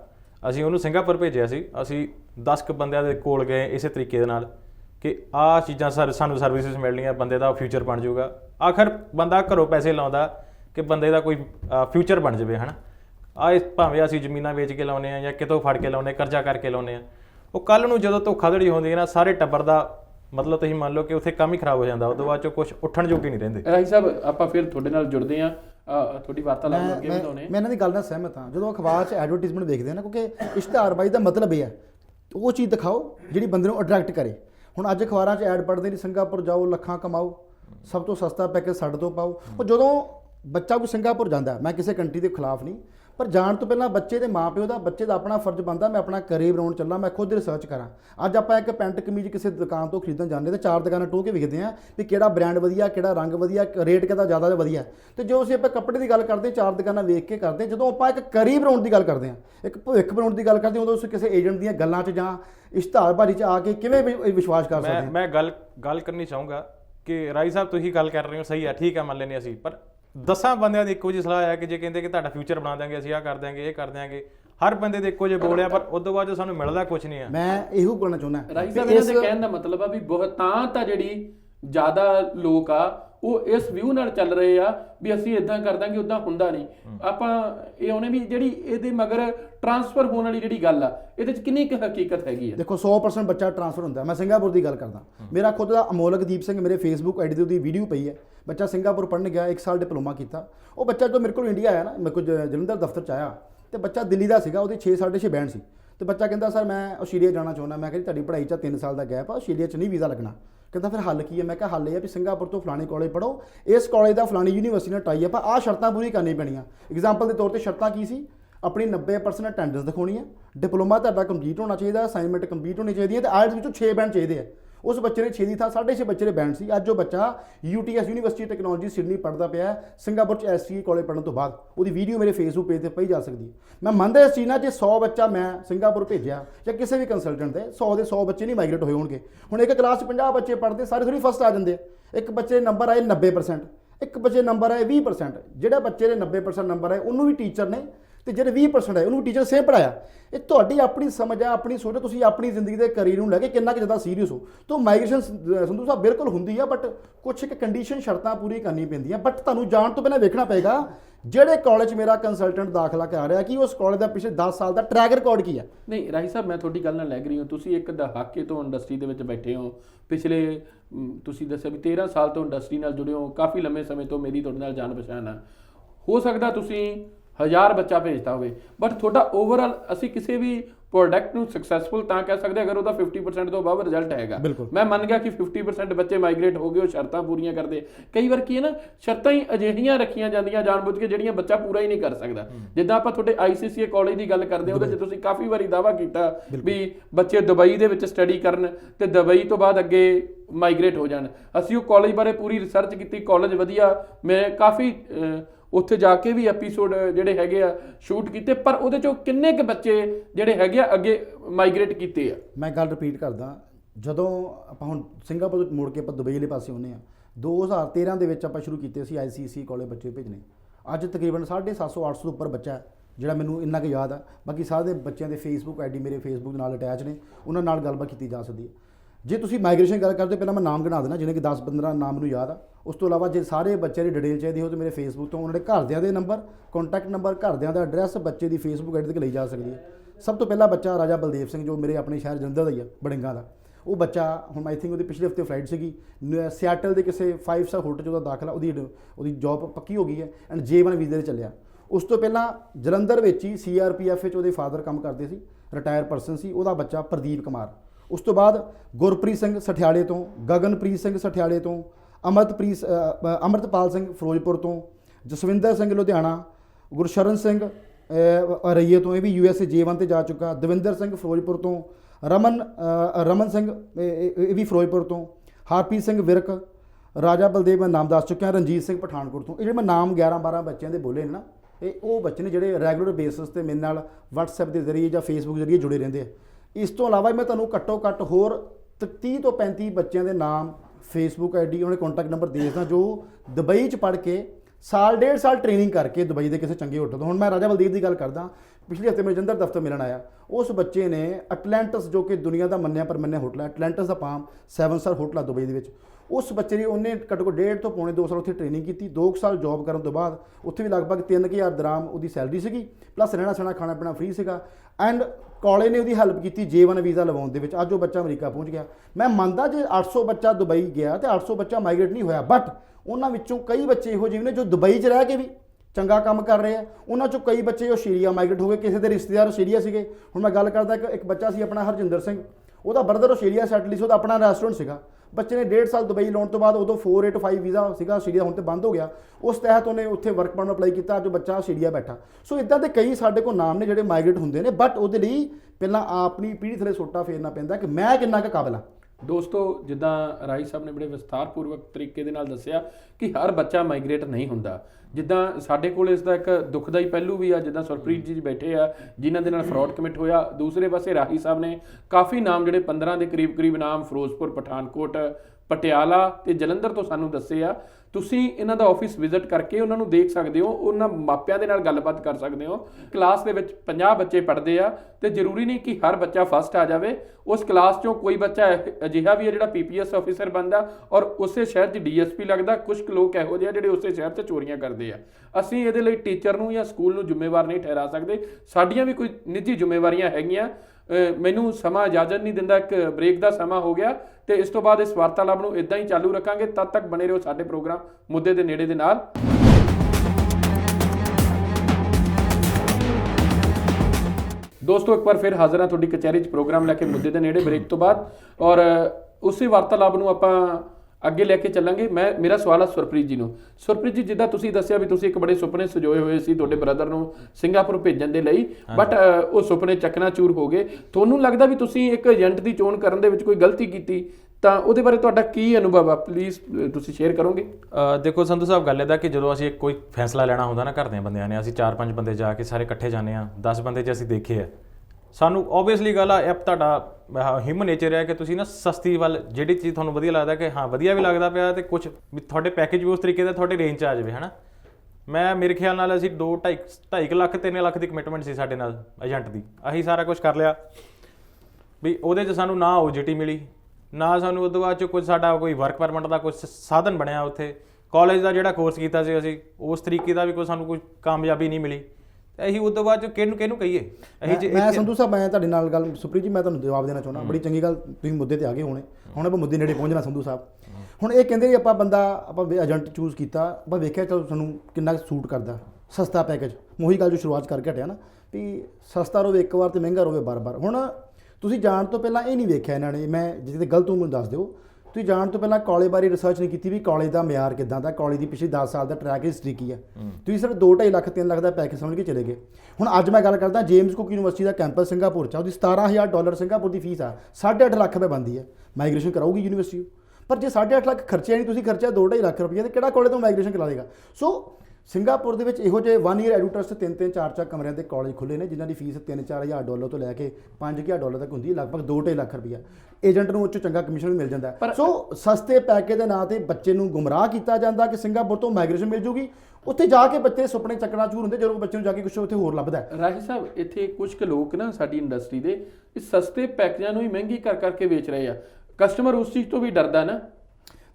ਅਸੀਂ ਉਹਨੂੰ ਸਿੰਗਾਪੁਰ ਭੇਜਿਆ ਸੀ, ਅਸੀਂ 10 ਕੁ ਬੰਦਿਆਂ ਦੇ ਕੋਲ ਗਏ ਇਸੇ ਤਰੀਕੇ ਦੇ ਨਾਲ ਕਿ ਆਹ ਚੀਜ਼ਾਂ ਸਰ, ਸਾਨੂੰ ਸਰਵਿਸਿਜ਼ ਮਿਲਣੀਆਂ, ਬੰਦੇ ਦਾ ਫਿਊਚਰ ਬਣ ਜਾਊਗਾ। ਆਖਰ ਬੰਦਾ ਘਰੋਂ ਪੈਸੇ ਲਾਉਂਦਾ ਕਿ ਬੰਦੇ ਦਾ ਕੋਈ ਫਿਊਚਰ ਬਣ ਜਾਵੇ ਹਨਾ? ਆ ਇਸ ਭਾਵੇਂ ਅਸੀਂ ਜ਼ਮੀਨਾਂ ਵੇਚ ਕੇ ਲਾਉਨੇ ਆ ਜਾਂ ਕਿਤੋਂ ਫੜ ਕੇ ਲਾਉਨੇ ਕਰਜ਼ਾ ਕਰਕੇ ਲਾਉਨੇ ਆ ਉਹ ਕੱਲ ਨੂੰ ਜਦੋਂ ਧੋਖਾਧੜੀ ਹੁੰਦੀ ਹੈ ਨਾ ਸਾਰੇ ਟੱਬਰ ਦਾ ਮਤਲਬ ਤੁਸੀਂ ਮੰਨ ਲਓ ਕਿ ਉੱਥੇ ਕੰਮ ਹੀ ਖਰਾਬ ਹੋ ਜਾਂਦਾ ਉਦੋਂ ਬਾਅਦ ਚੋਂ ਕੁਝ ਉੱਠਣ ਜੋਗੇ ਨਹੀਂ ਰਹਿੰਦੇ। ਰਾਈ ਸਾਹਿਬ ਆਪਾਂ ਫਿਰ ਤੁਹਾਡੇ ਨਾਲ ਜੁੜਦੇ ਆ ਤੁਹਾਡੀ ਵਾਰਤਾਲਾਪ ਨੂੰ ਅੱਗੇ ਮੈਂ ਵਧਾਉਣੇ ਮੈਂ ਇਹਨਾਂ ਦੀ ਗੱਲ ਨਾਲ ਸਹਿਮਤ ਹਾਂ। ਜਦੋਂ ਅਖਬਾਰ 'ਚ ਐਡਵਰਟਾਈਜ਼ਮੈਂਟ ਦੇਖਦੇ ਆ ਨਾ ਕਿਉਂਕਿ ਇਸ਼ਤਿਹਾਰਬਾਜ਼ੀ ਦਾ ਮਤਲਬ ਇਹ ਹੈ ਉਹ ਚੀਜ਼ ਦਿਖਾਓ ਜਿਹੜੀ ਬੰਦੇ ਨੂੰ ਅਟਰੈਕਟ ਕਰੇ। ਹੁਣ ਅੱਜ ਅਖਬਾਰਾਂ 'ਚ ਐਡ ਪੜ੍ਹਦੇ ਨੇ ਸਿੰਗਾਪੁਰ ਜਾਓ ਲੱਖਾਂ ਕਮਾਓ। ਸਭ ਤੋਂ ਸਸਤਾ ਪੈਕੇਜ ਸਾਡੇ ਤੋਂ ਪਾਓ। ਉਹ ਜਦੋਂ ਬੱਚਾ ਕੋਈ ਸਿੰਗਾਪੁਰ ਜਾਂਦਾ ਮੈਂ ਕਿਸੇ ਕੰਟਰੀ ਦੇ ਖਿਲਾਫ ਨਹੀਂ ਪਰ ਜਾਣ ਤੋਂ ਪਹਿਲਾਂ ਬੱਚੇ ਦੇ ਮਾਪਿਓ ਦਾ ਬੱਚੇ ਦਾ ਆਪਣਾ ਫਰਜ਼ ਬਣਦਾ ਮੈਂ ਆਪਣਾ ਕਰੀਅਰ ਬਣਾਉਣ ਚੱਲਾਂ ਮੈਂ ਖੁਦ ਰਿਸਰਚ ਕਰਾਂ। ਅੱਜ ਆਪਾਂ ਇੱਕ ਪੈਂਟ ਕਮੀਜ਼ ਕਿਸੇ ਦੁਕਾਨ ਤੋਂ ਖਰੀਦਣ ਜਾਂਦੇ ਤੇ ਚਾਰ ਦੁਕਾਨਾਂ ਟੋਹ ਕੇ ਵਿਖਦੇ ਆ ਵੀ ਕਿਹੜਾ ਬ੍ਰਾਂਡ ਵਧੀਆ ਕਿਹੜਾ ਰੰਗ ਵਧੀਆ ਰੇਟ ਕਿਹਦਾ ਜ਼ਿਆਦਾ ਵਧੀਆ। ਤੇ ਜੋ ਅਸੀਂ ਆਪਾਂ ਕੱਪੜੇ ਦੀ ਗੱਲ ਕਰਦੇ ਚਾਰ ਦੁਕਾਨਾਂ ਵੇਖ ਕੇ ਕਰਦੇ ਜਦੋਂ ਆਪਾਂ ਇੱਕ ਕਰੀਅਰ ਬਣਾਉਣ ਦੀ ਗੱਲ ਕਰਦੇ ਹਾਂ ਇੱਕ ਭਵਿੱਖ ਬਣਾਉਣ ਦੀ ਗੱਲ ਕਰਦੇ ਉਦੋਂ ਅਸੀਂ ਕਿਸੇ ਏਜੰਟ ਦੀਆਂ ਗੱਲਾਂ 'ਚ ਜਾਂ ਇਸ਼ਤਿਹਾਰਬਾਜ਼ੀ 'ਚ ਆ ਕੇ ਕਿਵੇਂ ਵਿਸ਼ਵਾਸ ਕਰ ਸਕਦੇ ਹਾਂ। ਮੈਂ ਗੱਲ ਗੱਲ ਕਰਨੀ ਚਾਹੂੰਗਾ ਕਿ ਰਾਈ ਸਾਹਿਬ ਤੁਸੀਂ ਗੱਲ ਕਰ ਰਹੇ ਹੋ ਸਹੀ ਹੈ ਠੀਕ ਹੈ ਮੰਨ ਲੈਨੇ ਅਸੀਂ। ਪਰ ਦਸਾਂ ਬੰਦਿਆਂ ਦੀ ਇੱਕੋ ਜਿਹੀ ਸਲਾਹ ਹੈ ਕਿ ਜੇ ਕਹਿੰਦੇ ਕਿ ਤੁਹਾਡਾ ਫਿਊਚਰ ਬਣਾ ਦਾਂਗੇ ਅਸੀਂ ਆਹ ਕਰ ਦਾਂਗੇ ਇਹ ਕਰ ਦਾਂਗੇ ਹਰ ਬੰਦੇ ਦੇ ਇੱਕੋ ਜਿਹੇ ਬੋਲਿਆ ਪਰ ਉਸ ਤੋਂ ਬਾਅਦ ਜੋ ਸਾਨੂੰ ਮਿਲਦਾ ਕੁਝ ਨਹੀਂ ਹੈ। ਮੈਂ ਇਹੋ ਕਹਿਣਾ ਚਾਹੁੰਦਾ। ਰਾਈ ਸਾਹਿਬ ਇਹਨਾਂ ਦੇ ਕਹਿਣ ਦਾ ਮਤਲਬ ਆ ਵੀ ਬਹੁਤਾਂ ਤਾਂ ਜਿਹੜੀ ਜ਼ਿਆਦਾ ਲੋਕ ਆ ਉਹ ਇਸ ਵਿਊ ਨਾਲ ਚੱਲ ਰਹੇ ਆ ਵੀ ਅਸੀਂ ਇਦਾਂ ਕਰ ਦਾਂਗੇ ਉਦਾਂ ਹੁੰਦਾ ਨਹੀਂ। ਆਪਾਂ ਇਹ ਉਹਨੇ ਵੀ ਜਿਹੜੀ ਇਹਦੇ ਮਗਰ ਟਰਾਂਸਫਰ ਹੋਣ ਵਾਲੀ ਜਿਹੜੀ ਗੱਲ ਆ ਇਹਦੇ ਚ ਕਿੰਨੀ ਕੁ ਹਕੀਕਤ ਹੈਗੀ ਆ? ਦੇਖੋ 100% ਬੱਚਾ ਟ੍ਰਾਂਸਫਰ ਹੁੰਦਾ। ਮੈਂ ਸਿੰਗਾਪੁਰ ਦੀ ਗੱਲ ਕਰਦਾ। ਮੇਰਾ ਖੁਦ ਦਾ ਅਮੋਲਕਦੀਪ ਸਿੰਘ ਮੇਰੇ ਫੇਸਬੁੱਕ ਆਈਡੀ ਤੇ ਉਹਦੀ ਵੀਡੀਓ ਪਈ ਹੈ। ਬੱਚਾ ਸਿੰਗਾਪੁਰ ਪੜ੍ਹਨ ਗਿਆ 1 ਸਾਲ ਡਿਪਲੋਮਾ ਕੀਤਾ। ਉਹ ਬੱਚਾ ਜਦੋਂ ਮੇਰੇ ਕੋਲ ਇੰਡੀਆ ਆਇਆ ਨਾ ਮੇਰੇ ਕੋਲ ਜ- ਜਲੰਧਰ ਦਫ਼ਤਰ ਚ ਆਇਆ ਤੇ ਬੱਚਾ ਦਿੱਲੀ ਦਾ ਸੀਗਾ ਉਹਦੇ 6 6.5 ਬੈਂਡ ਸੀ। ਤੇ ਬੱਚਾ ਕਹਿੰਦਾ ਸਰ ਮੈਂ ਆਸਟ੍ਰੇਲੀਆ ਜਾਣਾ ਚਾਹੁੰਦਾ। ਮੈਂ ਕਹਿੰਦੀ ਤੁਹਾਡੀ ਪੜ੍ਹਾਈ 'ਚ 3 ਸਾਲ ਦਾ ਗੈਪ ਆ ਆਸਟ੍ਰੇਲੀਆ 'ਚ ਨਹੀਂ ਵੀਜ਼ਾ ਲੱਗਣਾ। ਕਹਿੰਦਾ ਫਿਰ ਹੱਲ ਕੀ ਹੈ? ਮੈਂ ਕਿਹਾ ਹੱਲ ਇਹ ਹੈ ਵੀ ਸਿੰਗਾਪੁਰ ਤੋਂ ਫਲਾਣੇ ਕਾਲਜ ਪੜ੍ਹੋ। ਇਸ ਕਾਲਜ ਦਾ ਫਲਾਣੀ ਯੂਨੀਵਰਸਿਟੀ ਨਾਲ ਟਾਈ ਅਪ ਆ। ਆਹ ਸ਼ਰਤਾਂ ਪੂਰੀ ਕਰਨੀ ਪੈਣੀਆਂ। ਐਗਜ਼ਾਮਪਲ ਦੇ ਤੌਰ ਤੇ ਸ਼ਰਤਾਂ ਕੀ ਸੀ? ਆਪਣੀ 90% ਅਟੈਂਡੈਂਸ ਦਿਖਾਉਣੀ ਹੈ। ਡਿਪਲੋਮਾ ਤੁਹਾਡਾ ਕੰਪਲੀਟ ਹੋਣਾ ਚਾਹੀਦਾ ਅਸਾਈਨਮੈਂਟ ਕੰਪਲੀਟ ਹੋਣੀ ਚਾਹੀਦੀ ਹੈ ਤੇ ਆਇਲਸ ਵਿੱਚੋਂ 6 ਬੈਂਡ ਚਾਹੀਦੇ ਆ। ਉਸ ਬੱਚੇ ਨੇ 6 ਦੀ ਥਾਂ 6.5 ਬੱਚੇ ਦੇ ਬੈਂਡ ਸੀ। ਅੱਜ ਉਹ ਬੱਚਾ UTS ਯੂਨੀਵਰਸਿਟੀ ਟੈਕਨੋਲੋਜੀ ਸਿਡਨੀ ਪੜ੍ਹਦਾ ਪਿਆ ਸਿੰਗਾਪੁਰ ਚ ਐਸਟੀ ਕਾਲਜ ਪੜ੍ਹਨ ਤੋਂ ਬਾਅਦ। ਉਹਦੀ ਵੀਡੀਓ ਮੇਰੇ ਫੇਸਬੁੱਕ ਪੇਜ ਤੇ ਪਈ ਜਾ ਸਕਦੀ ਹੈ। ਮੈਂ ਮੰਨਦਾ ਇਸ ਚੀਜ਼ ਨਾਲ, ਜੇ 100 ਬੱਚਾ ਮੈਂ ਸਿੰਗਾਪੁਰ ਭੇਜਿਆ ਜਾਂ ਕਿਸੇ ਵੀ ਕੰਸਲਟੈਂਟ ਦੇ 100 ਦੇ 100 ਬੱਚੇ ਨਹੀਂ ਮਾਈਗ੍ਰੇਟ ਹੋਏ ਹੋਣਗੇ। ਹੁਣ ਇੱਕ ਕਲਾਸ 'ਚ 50 ਬੱਚੇ ਪੜ੍ਹਦੇ, ਸਾਰੇ ਥੋੜੀ ਫਸਟ ਆ ਜਾਂਦੇ। ਇੱਕ ਬੱਚੇ ਦੇ ਨੰਬਰ ਆਏ 90% ਇੱਕ ਬੱਚੇ ਨੰਬਰ ਆਏ 20% ਜਿਹੜੇ ਬੱਚੇ ਦੇ 90% ਨੰਬਰ ਆਏ, ਉਹਨੂੰ ਵੀ ਟੀਚਰ ਨੇ ਤੇ ਜਿਹੜੇ 20% ਹੈ, ਉਹਨੂੰ ਟੀਚਰ ਸੇਮ ਪੜਾਇਆ ਇਹ ਤੁਹਾਡੀ ਆਪਣੀ ਸਮਝ ਆ ਆਪਣੀ ਸੋਚ ਹੈ, ਤੁਸੀਂ ਆਪਣੀ ਜ਼ਿੰਦਗੀ ਦੇ ਕਰੀਅਰ ਨੂੰ ਲੈ ਕੇ ਕਿੰਨਾ ਕੁ ਜ਼ਿਆਦਾ ਸੀਰੀਅਸ ਹੋ। ਤਾਂ ਮਾਈਗ੍ਰੇਸ਼ਨ ਸੰਧੂ ਸਾਹਿਬ ਬਿਲਕੁਲ ਹੁੰਦੀ ਆ ਬਟ ਕੁਝ ਇੱਕ ਕੰਡੀਸ਼ਨ ਸ਼ਰਤਾਂ ਪੂਰੀ ਕਰਨੀ ਪੈਂਦੀਆਂ। ਬਟ ਤੁਹਾਨੂੰ ਜਾਣ ਤੋਂ ਪਹਿਲਾਂ ਵੇਖਣਾ ਪਏਗਾ, ਜਿਹੜੇ ਕਾਲਜ ਮੇਰਾ ਕੰਸਲਟੈਂਟ ਦਾਖਲਾ ਕਰਾ ਰਿਹਾ, ਕਿ ਉਸ ਕਾਲਜ ਦਾ ਪਿਛਲੇ 10 ਸਾਲ ਦਾ ਟਰੈਕ ਰਿਕਾਰਡ ਕੀ ਹੈ? ਨਹੀਂ ਰਾਈ ਸਾਹਿਬ, ਮੈਂ ਤੁਹਾਡੀ ਗੱਲ ਨਾਲ ਲੱਗ ਰਹੀ ਹਾਂ। ਤੁਸੀਂ ਇੱਕ ਦਹਾਕੇ ਤੋਂ ਇੰਡਸਟਰੀ ਦੇ ਵਿੱਚ ਬੈਠੇ ਹੋ। ਪਿਛਲੇ ਤੁਸੀਂ ਦੱਸਿਆ ਵੀ 13 ਸਾਲ ਤੋਂ ਇੰਡਸਟਰੀ ਨਾਲ ਜੁੜੇ ਹੋ। ਕਾਫੀ ਲੰਮੇ ਸਮੇਂ ਤੋਂ ਮੇਰੀ ਤੁਹਾਡੇ ਨਾਲ ਜਾਣ ਪਛਾਣ ਆ। ਹੋ ਸਕਦਾ ਤੁਸੀਂ ਹਜ਼ਾਰ ਬੱਚਾ ਭੇਜਤਾ ਹੋਵੇ। ਬਟ ਤੁਹਾਡਾ ਓਵਰਆਲ ਅਸੀਂ ਕਿਸੇ ਵੀ ਪ੍ਰੋਡਕਟ ਨੂੰ ਸਕਸੈਸਫੁਲ ਤਾਂ ਕਹਿ ਸਕਦੇ ਅਗਰ ਉਹਦਾ 50% ਤੋਂ ਅਬਵ ਰਿਜ਼ਲਟ ਬਿਲਕੁਲ। ਮੈਂ ਮੰਨ ਗਿਆ ਕਿ 50% ਬੱਚੇ ਮਾਈਗ੍ਰੇਟ ਹੋ ਗਏ ਉਹ ਸ਼ਰਤਾਂ ਪੂਰੀਆਂ ਕਰਦੇ। ਕਈ ਵਾਰ ਕੀ ਹੈ ਨਾ ਸ਼ਰਤਾਂ ਹੀ ਅਜਿਹੀਆਂ ਰੱਖੀਆਂ ਜਾਂਦੀਆਂ ਜਾਣਬੁੱਝ ਕੇ ਜਿਹੜੀਆਂ ਬੱਚਾ ਪੂਰਾ ਹੀ ਨਹੀਂ ਕਰ ਸਕਦਾ। ਜਿੱਦਾਂ ਆਪਾਂ ਤੁਹਾਡੇ ਆਈਸੀਸੀਏ ਕਾਲਜ ਦੀ ਗੱਲ ਕਰਦੇ ਉਹਦੇ 'ਚ ਤੁਸੀਂ ਕਾਫੀ ਵਾਰੀ ਦਾਵਾ ਕੀਤਾ ਵੀ ਬੱਚੇ ਦੁਬਈ ਦੇ ਵਿੱਚ ਸਟੱਡੀ ਕਰਨ ਤੇ ਦੁਬਈ ਤੋਂ ਬਾਅਦ ਅੱਗੇ ਮਾਈਗ੍ਰੇਟ ਹੋ ਜਾਣ। ਅਸੀਂ ਉਹ ਕਾਲਜ ਬਾਰੇ ਪੂਰੀ ਰਿਸਰਚ ਕੀਤੀ ਕਾਲਜ ਵਧੀਆ। ਮੈਂ ਕਾਫੀ ਉੱਥੇ ਜਾ ਕੇ ਵੀ ਐਪੀਸੋਡ ਜਿਹੜੇ ਹੈਗੇ ਆ ਸ਼ੂਟ ਕੀਤੇ ਪਰ ਉਹਦੇ ਚੋਂ ਕਿੰਨੇ ਕੁ ਬੱਚੇ ਜਿਹੜੇ ਹੈਗੇ ਆ ਅੱਗੇ ਮਾਈਗ੍ਰੇਟ ਕੀਤੇ ਆ? ਮੈਂ ਗੱਲ ਰਿਪੀਟ ਕਰਦਾ ਜਦੋਂ ਆਪਾਂ ਹੁਣ ਸਿੰਗਾਪੁਰ ਤੋਂ ਮੁੜ ਕੇ ਆਪਾਂ ਦੁਬਈ ਵਾਲੇ ਪਾਸੇ ਆਉਂਦੇ ਆ 2013 ਦੇ ਵਿੱਚ ਆਪਾਂ ਸ਼ੁਰੂ ਕੀਤੇ ਸੀ ਆਈਸੀਸੀ ਕਾਲਜ ਬੱਚੇ ਭੇਜਣੇ। ਅੱਜ ਤਕਰੀਬਨ 750 800 ਤੋਂ ਉੱਪਰ ਬੱਚਾ ਹੈ, ਜਿਹੜਾ ਮੈਨੂੰ ਇੰਨਾ ਕੁ ਯਾਦ ਆ। ਬਾਕੀ ਸਾਰੇ ਬੱਚਿਆਂ ਦੇ ਫੇਸਬੁੱਕ ਆਈਡੀ ਮੇਰੇ ਫੇਸਬੁੱਕ ਨਾਲ ਅਟੈਚ ਨੇ ਉਹਨਾਂ ਨਾਲ ਗੱਲਬਾਤ ਕੀਤੀ ਜਾ ਸਕਦੀ ਹੈ। ਜੇ ਤੁਸੀਂ ਮਾਈਗ੍ਰੇਸ਼ਨ ਗੱਲ ਕਰਦੇ ਹੋ, ਪਹਿਲਾਂ ਮੈਂ ਨਾਮ ਗਿਣਾ ਦੇਣਾ ਜਿਹਨੇ ਕਿ 10 15 ਨਾਮ ਨੂੰ ਯਾਦ ਆ। ਉਸ ਤੋਂ ਇਲਾਵਾ ਜੇ ਸਾਰੇ ਬੱਚਿਆਂ ਦੀ ਡਿਟੇਲ ਚਾਹੀਦੀ ਹੋ ਤਾਂ ਮੇਰੇ ਫੇਸਬੁੱਕ ਤੋਂ ਉਹਨਾਂ ਦੇ ਘਰਦਿਆਂ ਦੇ ਨੰਬਰ ਕੰਟੈਕਟ ਨੰਬਰ ਘਰਦਿਆਂ ਦਾ ਐਡਰੈਸ ਬੱਚੇ ਦੀ ਫੇਸਬੁੱਕ ਆਈਡੀ ਤੇ ਲਈ ਜਾ ਸਕਦੀ ਹੈ। ਸਭ ਤੋਂ ਪਹਿਲਾ ਬੱਚਾ ਰਾਜਾ ਬਲਦੇਵ ਸਿੰਘ ਜੋ ਮੇਰੇ ਆਪਣੇ ਸ਼ਹਿਰ ਜਲੰਧਰ ਦਾ ਹੀ ਆ ਬੜਿੰਗਾ ਦਾ। ਉਹ ਬੱਚਾ ਹੁਣ ਆਈ ਥਿੰਕ ਉਹਦੀ ਪਿਛਲੇ ਹਫ਼ਤੇ ਫਲਾਈਟ ਸੀਗੀ। ਸਿਆਟਲ ਦੇ ਕਿਸੇ 5 ਸਟਾਰ ਹੋਟਲ 'ਚ ਉਹਦਾ ਦਾਖਲਾ ਉਹਦੀ ਉਹਦੀ ਜੌਬ ਪੱਕੀ ਹੋ ਗਈ ਹੈ ਐਂਡ J1 ਵੀਜ਼ੇ ਤੇ ਚੱਲਿਆ। ਉਸ ਤੋਂ ਪਹਿਲਾਂ ਜਲੰਧਰ ਵਿੱਚ ਹੀ ਸੀਆਰਪੀਐਫ ਵਿੱਚ ਉਹਦੇ ਫਾਦਰ ਕੰਮ ਕਰਦੇ ਸੀ ਰਿਟਾਇਰ ਪਰਸਨ ਸੀ ਉਹਦਾ ਬੱਚਾ ਪ੍ਰਦੀਪ ਕੁਮਾਰ। ਉਸ ਤੋਂ ਬਾਅਦ ਗੁਰਪ੍ਰੀਤ ਸਿੰਘ ਸਠਿਆਲੇ ਤੋਂ ਗਗਨਪ੍ਰੀਤ ਸਿੰਘ ਸਠਿਆਲੇ ਤੋਂ ਅਮਰਤਪ੍ਰੀਤ ਅ, ਅਮਰਤਪਾਲ ਸਿੰਘ ਫਿਰੋਜ਼ਪੁਰ ਤੋਂ ਜਸਵਿੰਦਰ ਸਿੰਘ ਲੁਧਿਆਣਾ ਗੁਰਸ਼ਰਨ ਸਿੰਘ ਰਈਏ ਤੋਂ ਇਹ ਵੀ ਯੂਐਸਏ J1 ਤੇ ਜਾ ਚੁੱਕਾ ਦਵਿੰਦਰ ਸਿੰਘ ਫਿਰੋਜ਼ਪੁਰ ਤੋਂ ਰਮਨ ਰਮਨ ਸਿੰਘ ਇਹ- ਇਹ ਵੀ ਫਿਰੋਜ਼ਪੁਰ ਤੋਂ ਹਰਪ੍ਰੀਤ ਸਿੰਘ ਵਿਰਕ ਰਾਜਾ ਬਲਦੇਵ ਮੈਂ ਨਾਮ ਦੱਸ ਚੁੱਕਿਆ ਰਣਜੀਤ ਸਿੰਘ ਪਠਾਨਕੋਟ ਤੋਂ। ਇਹ ਜਿਹੜੇ ਮੈਂ ਨਾਮ 11 12 ਬੱਚਿਆਂ ਦੇ ਬੋਲੇ ਨੇ ਨਾ ਇਹ ਉਹ ਬੱਚੇ ਨੇ ਜਿਹੜੇ ਰੈਗੂਲਰ ਬੇਸਿਸ ਤੇ ਮੇਰੇ ਨਾਲ WhatsApp ਦੇ ਜ਼ਰੀਏ ਜਾਂ Facebook ਜ਼ਰੀਏ ਜੁੜੇ ਰਹਿੰਦੇ ਆ। ਇਸ ਤੋਂ ਇਲਾਵਾ ਮੈਂ ਤੁਹਾਨੂੰ ਘੱਟੋ ਘੱਟ ਹੋਰ ਤ- 30 ਤੋਂ 35 ਬੱਚਿਆਂ ਦੇ ਨਾਮ ਫੇਸਬੁੱਕ ਆਈਡੀ ਉਹਨੇ ਕੰਟੈਕਟ ਨੰਬਰ ਦੇ ਦਿੱਤਾ ਜੋ ਦੁਬਈ 'ਚ ਪੜ੍ਹ ਕੇ ਸਾਲ, ਡੇਢ ਸਾਲ ਟ੍ਰੇਨਿੰਗ ਕਰਕੇ ਦੁਬਈ ਦੇ ਕਿਸੇ ਚੰਗੇ ਹੋਟਲ ਤੋਂ। ਹੁਣ ਮੈਂ ਰਾਜਾ ਬਲਦੀਪ ਦੀ ਗੱਲ ਕਰਦਾ, ਪਿਛਲੇ ਹਫ਼ਤੇ ਮੈਂ ਜੰਦਰ ਦਫ਼ਤਰ ਮਿਲਣ ਆਇਆ। ਉਸ ਬੱਚੇ ਨੇ ਅਟਲੈਂਟਸ ਜੋ ਕਿ ਦੁਨੀਆ ਦਾ ਮੰਨਿਆ ਪਰ ਮੰਨਿਆ ਹੋਟਲ ਹੈ ਅਟਲੈਂਟਸ ਦਾ ਪਾਮ 7 ਸਟਾਰ ਹੋਟਲ ਆ ਦੁਬਈ ਦੇ ਵਿੱਚ। ਉਸ ਬੱਚੇ ਦੀ ਉਹਨੇ ਘੱਟੋ ਘੱਟ ਡੇਢ ਤੋਂ ਪੌਣੇ 2 ਸਾਲ ਉੱਥੇ ਟ੍ਰੇਨਿੰਗ ਕੀਤੀ। 2 ਸਾਲ ਜੌਬ ਕਰਨ ਤੋਂ ਬਾਅਦ ਉੱਥੇ ਵੀ ਲਗਭਗ 3000 ਦਰਾਮ ਉਹਦੀ ਸੈਲਰੀ ਸੀਗੀ ਪਲੱਸ ਰਹਿਣਾ ਸਹਿਣਾ ਖਾਣਾ ਪੀਣਾ ਫ੍ਰੀ ਸੀਗਾ। ਐਂਡ ਕਾਲਜ ਨੇ ਉਹਦੀ ਹੈਲਪ ਕੀਤੀ J1 ਵੀਜ਼ਾ ਲਵਾਉਣ ਦੇ ਵਿੱਚ। ਅੱਜ ਉਹ ਬੱਚਾ ਅਮਰੀਕਾ ਪਹੁੰਚ ਗਿਆ। ਮੈਂ ਮੰਨਦਾ ਜੇ 800 ਬੱਚਾ ਦੁਬਈ ਗਿਆ ਤੇ 800 ਬੱਚਾ ਮਾਈਗ੍ਰੇਟ ਨਹੀਂ ਹੋਇਆ ਬਟ ਉਹਨਾਂ ਵਿੱਚੋਂ ਕਈ ਬੱਚੇ ਇਹੋ ਜਿਹੇ ਨੇ ਜੋ ਦੁਬਈ 'ਚ ਰਹਿ ਕੇ ਵੀ ਚੰਗਾ ਕੰਮ ਕਰ ਰਹੇ ਆ। ਉਹਨਾਂ ਚੋਂ ਕਈ ਬੱਚੇ ਆਸਟ੍ਰੇਲੀਆ ਮਾਈਗ੍ਰੇਟ ਹੋ ਗਏ। ਕਿਸੇ ਦੇ ਰਿਸ਼ਤੇਦਾਰ ਆਸਟ੍ਰੇਲੀਆ ਸੀਗੇ। ਹੁਣ ਮੈਂ ਗੱਲ ਕਰਦਾ ਕਿ ਇੱਕ ਬੱਚਾ ਸੀ ਆਪਣਾ ਹਰਜਿੰਦਰ ਸਿੰਘ। ਉਹਦਾ ਬਰਦਰ ਆਸਟ੍ਰੇਲੀਆ ਸੈਟਲ ਸੀ, ਉਹਦਾ ਆਪਣਾ ਰੈਸਟੋਰੈਂਟ ਸੀਗਾ। ਬੱਚੇ ਨੇ 1.5 ਸਾਲ ਦੁਬਈ ਲਾਉਣ ਤੋਂ ਬਾਅਦ ਉਦੋਂ 485 ਵੀਜ਼ਾ ਸੀਗਾ ਆਸਟ੍ਰੇਲੀਆ, ਹੁਣ ਤੇ ਬੰਦ ਹੋ ਗਿਆ। ਉਸ ਤਹਿਤ ਉਹਨੇ ਉੱਥੇ ਵਰਕ ਪਰਮਿਟ ਅਪਲਾਈ ਕੀਤਾ, ਅੱਜ ਬੱਚਾ ਆਸਟ੍ਰੇਲੀਆ ਬੈਠਾ। ਸੋ ਇਦਾਂ ਦੇ ਕਈ ਸਾਡੇ ਕੋਲ ਨਾਮ ਨੇ ਜਿਹੜੇ ਮਾਈਗ੍ਰੇਟ ਹੁੰਦੇ ਨੇ ਬਟ ਉਹਦੇ ਲਈ ਪਹਿਲਾਂ ਆਪਣੀ ਪੀੜ੍ਹੀ ਥਲੇ ਸੋਟਾ ਫੇਰਨਾ ਪੈਂਦਾ ਕਿ ਮੈਂ ਕਿੰਨਾ ਕੁ ਕਾਬਲ ਹਾਂ। ਦੋਸਤੋ, ਜਿੱਦਾਂ ਰਾਈ ਸਾਹਿਬ ਨੇ ਬੜੇ ਵਿਸਥਾਰਪੂਰਵਕ ਤਰੀਕੇ ਦੇ ਨਾਲ ਦੱਸਿਆ ਕਿ ਹਰ ਬੱਚਾ ਮਾਈਗ੍ਰੇਟ ਨਹੀਂ ਹੁੰਦਾ। ਜਿੱਦਾਂ ਸਾਡੇ ਕੋਲ ਇਸ ਦਾ ਇੱਕ ਦੁਖਦਾਈ ਪਹਿਲੂ ਵੀ ਆ ਜਿੱਦਾਂ ਸੁਰਪ੍ਰੀਤ ਜੀ ਬੈਠੇ ਆ ਜਿਨ੍ਹਾਂ ਦੇ ਨਾਲ ਫਰਾਡ ਕਮਿਟ ਹੋਇਆ। ਦੂਸਰੇ ਪਾਸੇ ਰਾਹੀ ਸਾਹਿਬ ਨੇ ਕਾਫੀ ਨਾਮ ਜਿਹੜੇ 15 ਦੇ ਕਰੀਬ ਕਰੀਬ ਨਾਮ ਫਿਰੋਜ਼ਪੁਰ ਪਠਾਨਕੋਟ ਪਟਿਆਲਾ ਤੇ ਜਲੰਧਰ ਤੋਂ ਸਾਨੂੰ ਦੱਸੇ ਆ। ਤੁਸੀਂ ਇਹਨਾਂ ਦਾ ਆਫਿਸ ਵਿਜ਼ਿਟ ਕਰਕੇ ਉਹਨਾਂ ਨੂੰ ਦੇਖ ਸਕਦੇ ਹੋ, ਉਹਨਾਂ ਮਾਪਿਆਂ ਦੇ ਨਾਲ ਗੱਲਬਾਤ ਕਰ ਸਕਦੇ ਹੋ। ਕਲਾਸ ਦੇ ਵਿੱਚ 50 ਬੱਚੇ ਪੜ੍ਹਦੇ ਆ ਤੇ ਜ਼ਰੂਰੀ ਨਹੀਂ ਕਿ ਹਰ ਬੱਚਾ ਫਸਟ ਆ ਜਾਵੇ। ਉਸ ਕਲਾਸ ਚੋਂ ਕੋਈ ਬੱਚਾ ਇਹ- ਅਜਿਹਾ ਵੀ ਹੈ ਜਿਹੜਾ ਪੀਪੀਐਸ ਆਫੀਸਰ ਬਣਦਾ ਔਰ ਉਸੇ ਸ਼ਹਿਰ 'ਚ ਡੀਐਸਪੀ ਲੱਗਦਾ। ਕੁਝ ਕੁ ਲੋਕ ਇਹੋ ਜਿਹੇ ਆ ਜਿਹੜੇ ਉਸੇ ਸ਼ਹਿਰ 'ਚ ਚੋਰੀਆਂ ਕਰਦੇ ਆ। ਅਸੀਂ ਇਹਦੇ ਲਈ ਟੀਚਰ ਨੂੰ ਜਾਂ ਸਕੂਲ ਨੂੰ ਜ਼ਿੰਮੇਵਾਰ ਨਹੀਂ ਠਹਿਰਾ ਸਕਦੇ। ਸਾਡੀਆਂ ਵੀ ਕੋਈ ਨਿੱਜੀ ਜ਼ਿੰਮੇਵਾਰੀਆਂ ਹੈਗੀਆਂ। ਮੈਨੂੰ ਸਮਾਂ ਇਜਾਜ਼ਤ ਨਹੀਂ ਦਿੰਦਾ, ਇੱਕ ਬ੍ਰੇਕ ਦਾ ਸਮਾਂ ਹੋ ਗਿਆ ਤੇ ਇਸ ਤੋਂ ਬਾਅਦ ਇਸ ਵਾਰਤਾਲਾਪ ਨੂੰ ਇਦਾਂ ਹੀ ਚਾਲੂ ਰੱਖਾਂਗੇ, ਤਦ ਤੱਕ ਬਣੇ ਰਹੋ ਸਾਡੇ ਪ੍ਰੋਗਰਾਮ ਮੁੱਦੇ ਦੇ ਨੇੜੇ ਦੇ ਨਾਲ। ਦੋਸਤੋ, ਇੱਕ ਵਾਰ ਫਿਰ ਹਾਜ਼ਰ ਹਾਂ ਤੁਹਾਡੀ ਕਚਹਿਰੀ 'ਚ ਪ੍ਰੋਗਰਾਮ ਲੈ ਕੇ ਮੁੱਦੇ ਦੇ ਨੇੜੇ ਬ੍ਰੇਕ ਤੋਂ ਬਾਅਦ ਔਰ ਉਸੇ ਵਾਰਤਾਲਾਪ ਨੂੰ ਆਪਾਂ ਅੱਗੇ ਲੈ ਕੇ ਚੱਲਾਂਗੇ। ਮੈਂ ਮੇਰਾ ਸਵਾਲ ਹੈ ਸੁਰਪ੍ਰੀਤ ਜੀ ਨੂੰ। ਸੁਰਪ੍ਰੀਤ ਜੀ ਜਿੱਦਾਂ ਤੁਸੀਂ ਦੱਸਿਆ ਵੀ ਤੁਸੀਂ ਇੱਕ ਬੜੇ ਸੁਪਨੇ ਸਜੋਏ ਹੋਏ ਸੀ ਤੁਹਾਡੇ ਬ੍ਰਦਰ ਨੂੰ ਸਿੰਗਾਪੁਰ ਭੇਜਣ ਦੇ ਲਈ ਬਟ ਉਹ ਸੁਪਨੇ ਚੱਕਨਾਚੂਰ ਹੋ ਗਏ। ਤੁਹਾਨੂੰ ਲੱਗਦਾ ਵੀ ਤੁਸੀਂ ਇੱਕ ਏਜੰਟ ਦੀ ਚੋਣ ਕਰਨ ਦੇ ਵਿੱਚ ਕੋਈ ਗਲਤੀ ਕੀਤੀ? ਤਾਂ ਉਹਦੇ ਬਾਰੇ ਤੁਹਾਡਾ ਕੀ ਅਨੁਭਵ ਆ? ਪਲੀਜ਼ ਤੁਸੀਂ ਸ਼ੇਅਰ ਕਰੋਗੇ? ਦੇਖੋ ਸੰਧੂ ਸਾਹਿਬ ਗੱਲ ਇਹਦਾ ਕਿ ਜਦੋਂ ਅਸੀਂ ਕੋਈ ਫੈਸਲਾ ਲੈਣਾ ਹੁੰਦਾ ਨਾ ਘਰ ਦੇ ਬੰਦਿਆਂ ਨੇ ਅਸੀਂ 4-5 ਬੰਦੇ ਜਾ ਕੇ ਸਾਰੇ ਇਕੱਠੇ ਜਾਂਦੇ ਆ 10 ਬੰਦੇ ਜੇ ਅਸੀਂ ਦੇਖੇ ਆ। ਸਾਨੂੰ ਓਬਵੀਅਸਲੀ ਗੱਲ ਆ ਇਹ ਤੁਹਾਡਾ ਹਿਊਮਨ ਨੇਚਰ ਹੈ ਕਿ ਤੁਸੀਂ ਨਾ ਸਸਤੀ ਵੱਲ, ਜਿਹੜੀ ਚੀਜ਼ ਤੁਹਾਨੂੰ ਵਧੀਆ ਲੱਗਦਾ ਕਿ ਹਾਂ, ਵਧੀਆ ਵੀ ਲੱਗਦਾ ਪਿਆ ਤੇ ਕੁਝ ਵੀ ਤੁਹਾਡੇ ਪੈਕੇਜ ਵੀ ਉਸ ਤਰੀਕੇ ਦਾ ਤੁਹਾਡੇ ਰੇਂਜ 'ਚ ਆ ਜਾਵੇ, ਹਨਾ? ਮੈਂ, ਮੇਰੇ ਖਿਆਲ ਨਾਲ ਅਸੀਂ 2 2.5 ਲੱਖ 3 ਲੱਖ ਦੀ ਕਮਿਟਮੈਂਟ ਸੀ ਸਾਡੇ ਨਾਲ ਏਜੰਟ ਦੀ। ਅਸੀਂ ਸਾਰਾ ਕੁਝ ਕਰ ਲਿਆ। ਵੀ ਉਹਦੇ 'ਚ ਸਾਨੂੰ ਨਾ ਓਜੀਟੀ ਮਿਲੀ, ਨਾ ਸਾਨੂੰ ਉਦੋਂ ਬਾਅਦ 'ਚ ਕੁਝ ਸਾਡਾ ਕੋਈ ਵਰਕ ਪਰਮਿਟ ਦਾ ਕੁਝ ਸਾਧਨ ਬਣਿਆ ਉੱਥੇ। ਕਾਲਜ ਦਾ ਜਿਹੜਾ ਕੋਰਸ ਕੀਤਾ ਸੀ ਅਸੀਂ, ਉਸ ਤਰੀਕੇ ਦਾ ਵੀ ਕੋਈ ਸਾਨੂੰ ਕੋਈ ਕਾਮਯਾਬੀ ਨਹੀਂ ਮਿਲੀ। ਤੇ ਅਸੀਂ ਉਦੋਂ ਬਾਅਦ 'ਚ ਕਿਹਨੂੰ ਕਿਹਨੂੰ ਕਹੀਏ? ਅਸੀਂ ਜੇ ਮੈਂ ਸੰਧੂ ਸਾਹਿਬ ਮੈਂ ਤੁਹਾਡੇ ਨਾਲ ਗੱਲ ਸੁਪ੍ਰੀਤ ਜੀ ਮੈਂ ਤੁਹਾਨੂੰ ਜਵਾਬ ਦੇਣਾ ਚਾਹੁੰਦਾ ਬੜੀ ਚੰਗੀ ਗੱਲ ਤੁਸੀਂ ਮੁੱਦੇ ਤੇ ਆ ਗਏ ਹੋਣੇ। ਹੁਣ ਆਪਾਂ ਮੁੱਦੇ ਨੇੜੇ ਪਹੁੰਚਣਾ ਸੰਧੂ ਸਾਹਿਬ। ਹੁਣ ਇਹ ਕਹਿੰਦੇ ਵੀ ਆਪਾਂ ਬੰਦਾ ਆਪਾਂ ਏਜੰਟ ਚੂਜ਼ ਕੀਤਾ ਆਪਾਂ ਵੇਖਿਆ ਚਲੋ ਸਾਨੂੰ ਕਿੰਨਾ ਸੂਟ ਕਰਦਾ ਸਸਤਾ ਪੈਕੇਜ ਉਹੀ ਗੱਲ ਜੋ ਸ਼ੁਰੂਆਤ ਕਰਕੇ ਹਟਿਆ ਨਾ ਵੀ ਸਸਤਾ ਰੋਵੇ ਇੱਕ ਵਾਰ ਤੇ ਮਹਿੰਗਾ ਰੋਵੇ ਬਾਰ-ਬਾਰ। ਹੁਣ ਤੁਸੀਂ ਜਾਣ ਤੋਂ ਪਹਿਲਾਂ ਇਹ ਨਹੀਂ ਵੇਖਿਆ ਇਹਨਾਂ ਨੇ ਮੈਂ ਜਿੱਥੇ ਤੇ ਗਲਤ ਹੋ ਮੈਨੂੰ ਦੱਸ ਦਿਓ। ਤੁਸੀਂ ਜਾਣ ਤੋਂ ਪਹਿਲਾਂ ਕਾਲਜ ਬਾਰੇ ਰਿਸਰਚ ਨਹੀਂ ਕੀਤੀ ਵੀ ਕਾਲਜ ਦਾ ਮਿਆਰ ਕਿਦਾਂ ਦਾ ਕਾਲਜ ਦੀ ਪਿਛਲੀ 10 ਸਾਲ ਦਾ ਟਰੈਕ ਹਿਸਟਰੀ ਕੀ ਹੈ। ਤੁਸੀਂ ਸਿਰਫ 2.5 ਲੱਖ 3 ਲੱਖ ਦਾ ਪੈਕੇਜ ਸਮਝ ਕੇ ਚਲੇ ਗਏ। ਹੁਣ ਅੱਜ ਮੈਂ ਗੱਲ ਕਰਦਾ ਜੇਮਸ ਕੁਕ ਯੂਨੀਵਰਸਿਟੀ ਦਾ ਕੈਂਪਸ ਸਿੰਗਾਪੁਰ ਚ ਉਹਦੀ 17000 ਡਾਲਰ ਸਿੰਗਾਪੁਰ ਦੀ ਫੀਸ ਆ 8.5 ਲੱਖ ਰੁਪਏ ਬਣਦੀ ਹੈ ਮਾਈਗ੍ਰੇਸ਼ਨ ਕਰਾਊਗੀ ਯੂਨੀਵਰਸਿਟੀ ਪਰ ਜੇ 8.5 ਲੱਖ ਖਰਚਿਆ ਨਹੀਂ ਤੁਸੀਂ ਖਰਚਿਆ 2.5 ਲੱਖ ਰੁਪਏ ਤੇ ਕਿਹੜਾ ਕਾਲਜ ਤੋਂ ਮਾਈਗ੍ਰੇਸ਼ਨ ਕਰਾ ਦੇਗਾ? ਸੋ ਸਿੰਗਾਪੁਰ ਦੇ ਵਿੱਚ ਇਹੋ ਜਿਹੇ 1 ਇਅਰ ਐਡੂਟਰਸ ਤੇ 3 3 4 4 ਕਮਰਿਆਂ ਦੇ ਕਾਲਜ ਖੁੱਲੇ ਨੇ ਜਿਨ੍ਹਾਂ ਦੀ ਫੀਸ 3 4000 ਡਾਲਰ ਤੋਂ ਲੈ ਕੇ 5000 ਡਾਲਰ ਤੱਕ ਹੁੰਦੀ ਹੈ ਲਗਭਗ 2.5 ਲੱਖ ਰੁਪਇਆ ਏਜੰਟ ਨੂੰ ਉਹ 'ਚੋਂ ਚੰਗਾ ਕਮਿਸ਼ਨ ਵੀ ਮਿਲ ਜਾਂਦਾ। ਸੋ ਸਸਤੇ ਪੈਕੇਜ ਦੇ ਨਾਂ ਤੇ ਬੱਚੇ ਨੂੰ ਗੁੰਮਰਾਹ ਕੀਤਾ ਜਾਂਦਾ ਕਿ ਸਿੰਗਾਪੁਰ ਤੋਂ ਮਾਈਗ੍ਰੇਸ਼ਨ ਮਿਲ ਜੂਗੀ। ਉੱਥੇ ਜਾ ਕੇ ਬੱਚੇ ਸੁਪਨੇ ਚੱਕਣਾ ਚੂਰ ਹੁੰਦੇ ਜਦੋਂ ਬੱਚੇ ਨੂੰ ਜਾ ਕੇ ਕੁਝ ਉੱਥੇ ਹੋਰ ਲੱਭਦਾ ਹੈ। ਰਾਹੀ ਸਾਹਿਬ ਇੱਥੇ ਕੁਝ ਕੁ ਲੋਕ ਨਾ ਸਾਡੀ ਇੰਡਸਟਰੀ ਦੇ ਇਹ ਸਸਤੇ ਪੈਕੇਜਾਂ ਨੂੰ ਹੀ ਮਹਿੰਗੀ ਕਰ ਕਰਕੇ ਵੇਚ ਰਹੇ ਆ। ਕਸਟਮਰ ਉਸ ਚੀਜ਼ ਤੋਂ ਵੀ ਡਰਦਾ ਨਾ।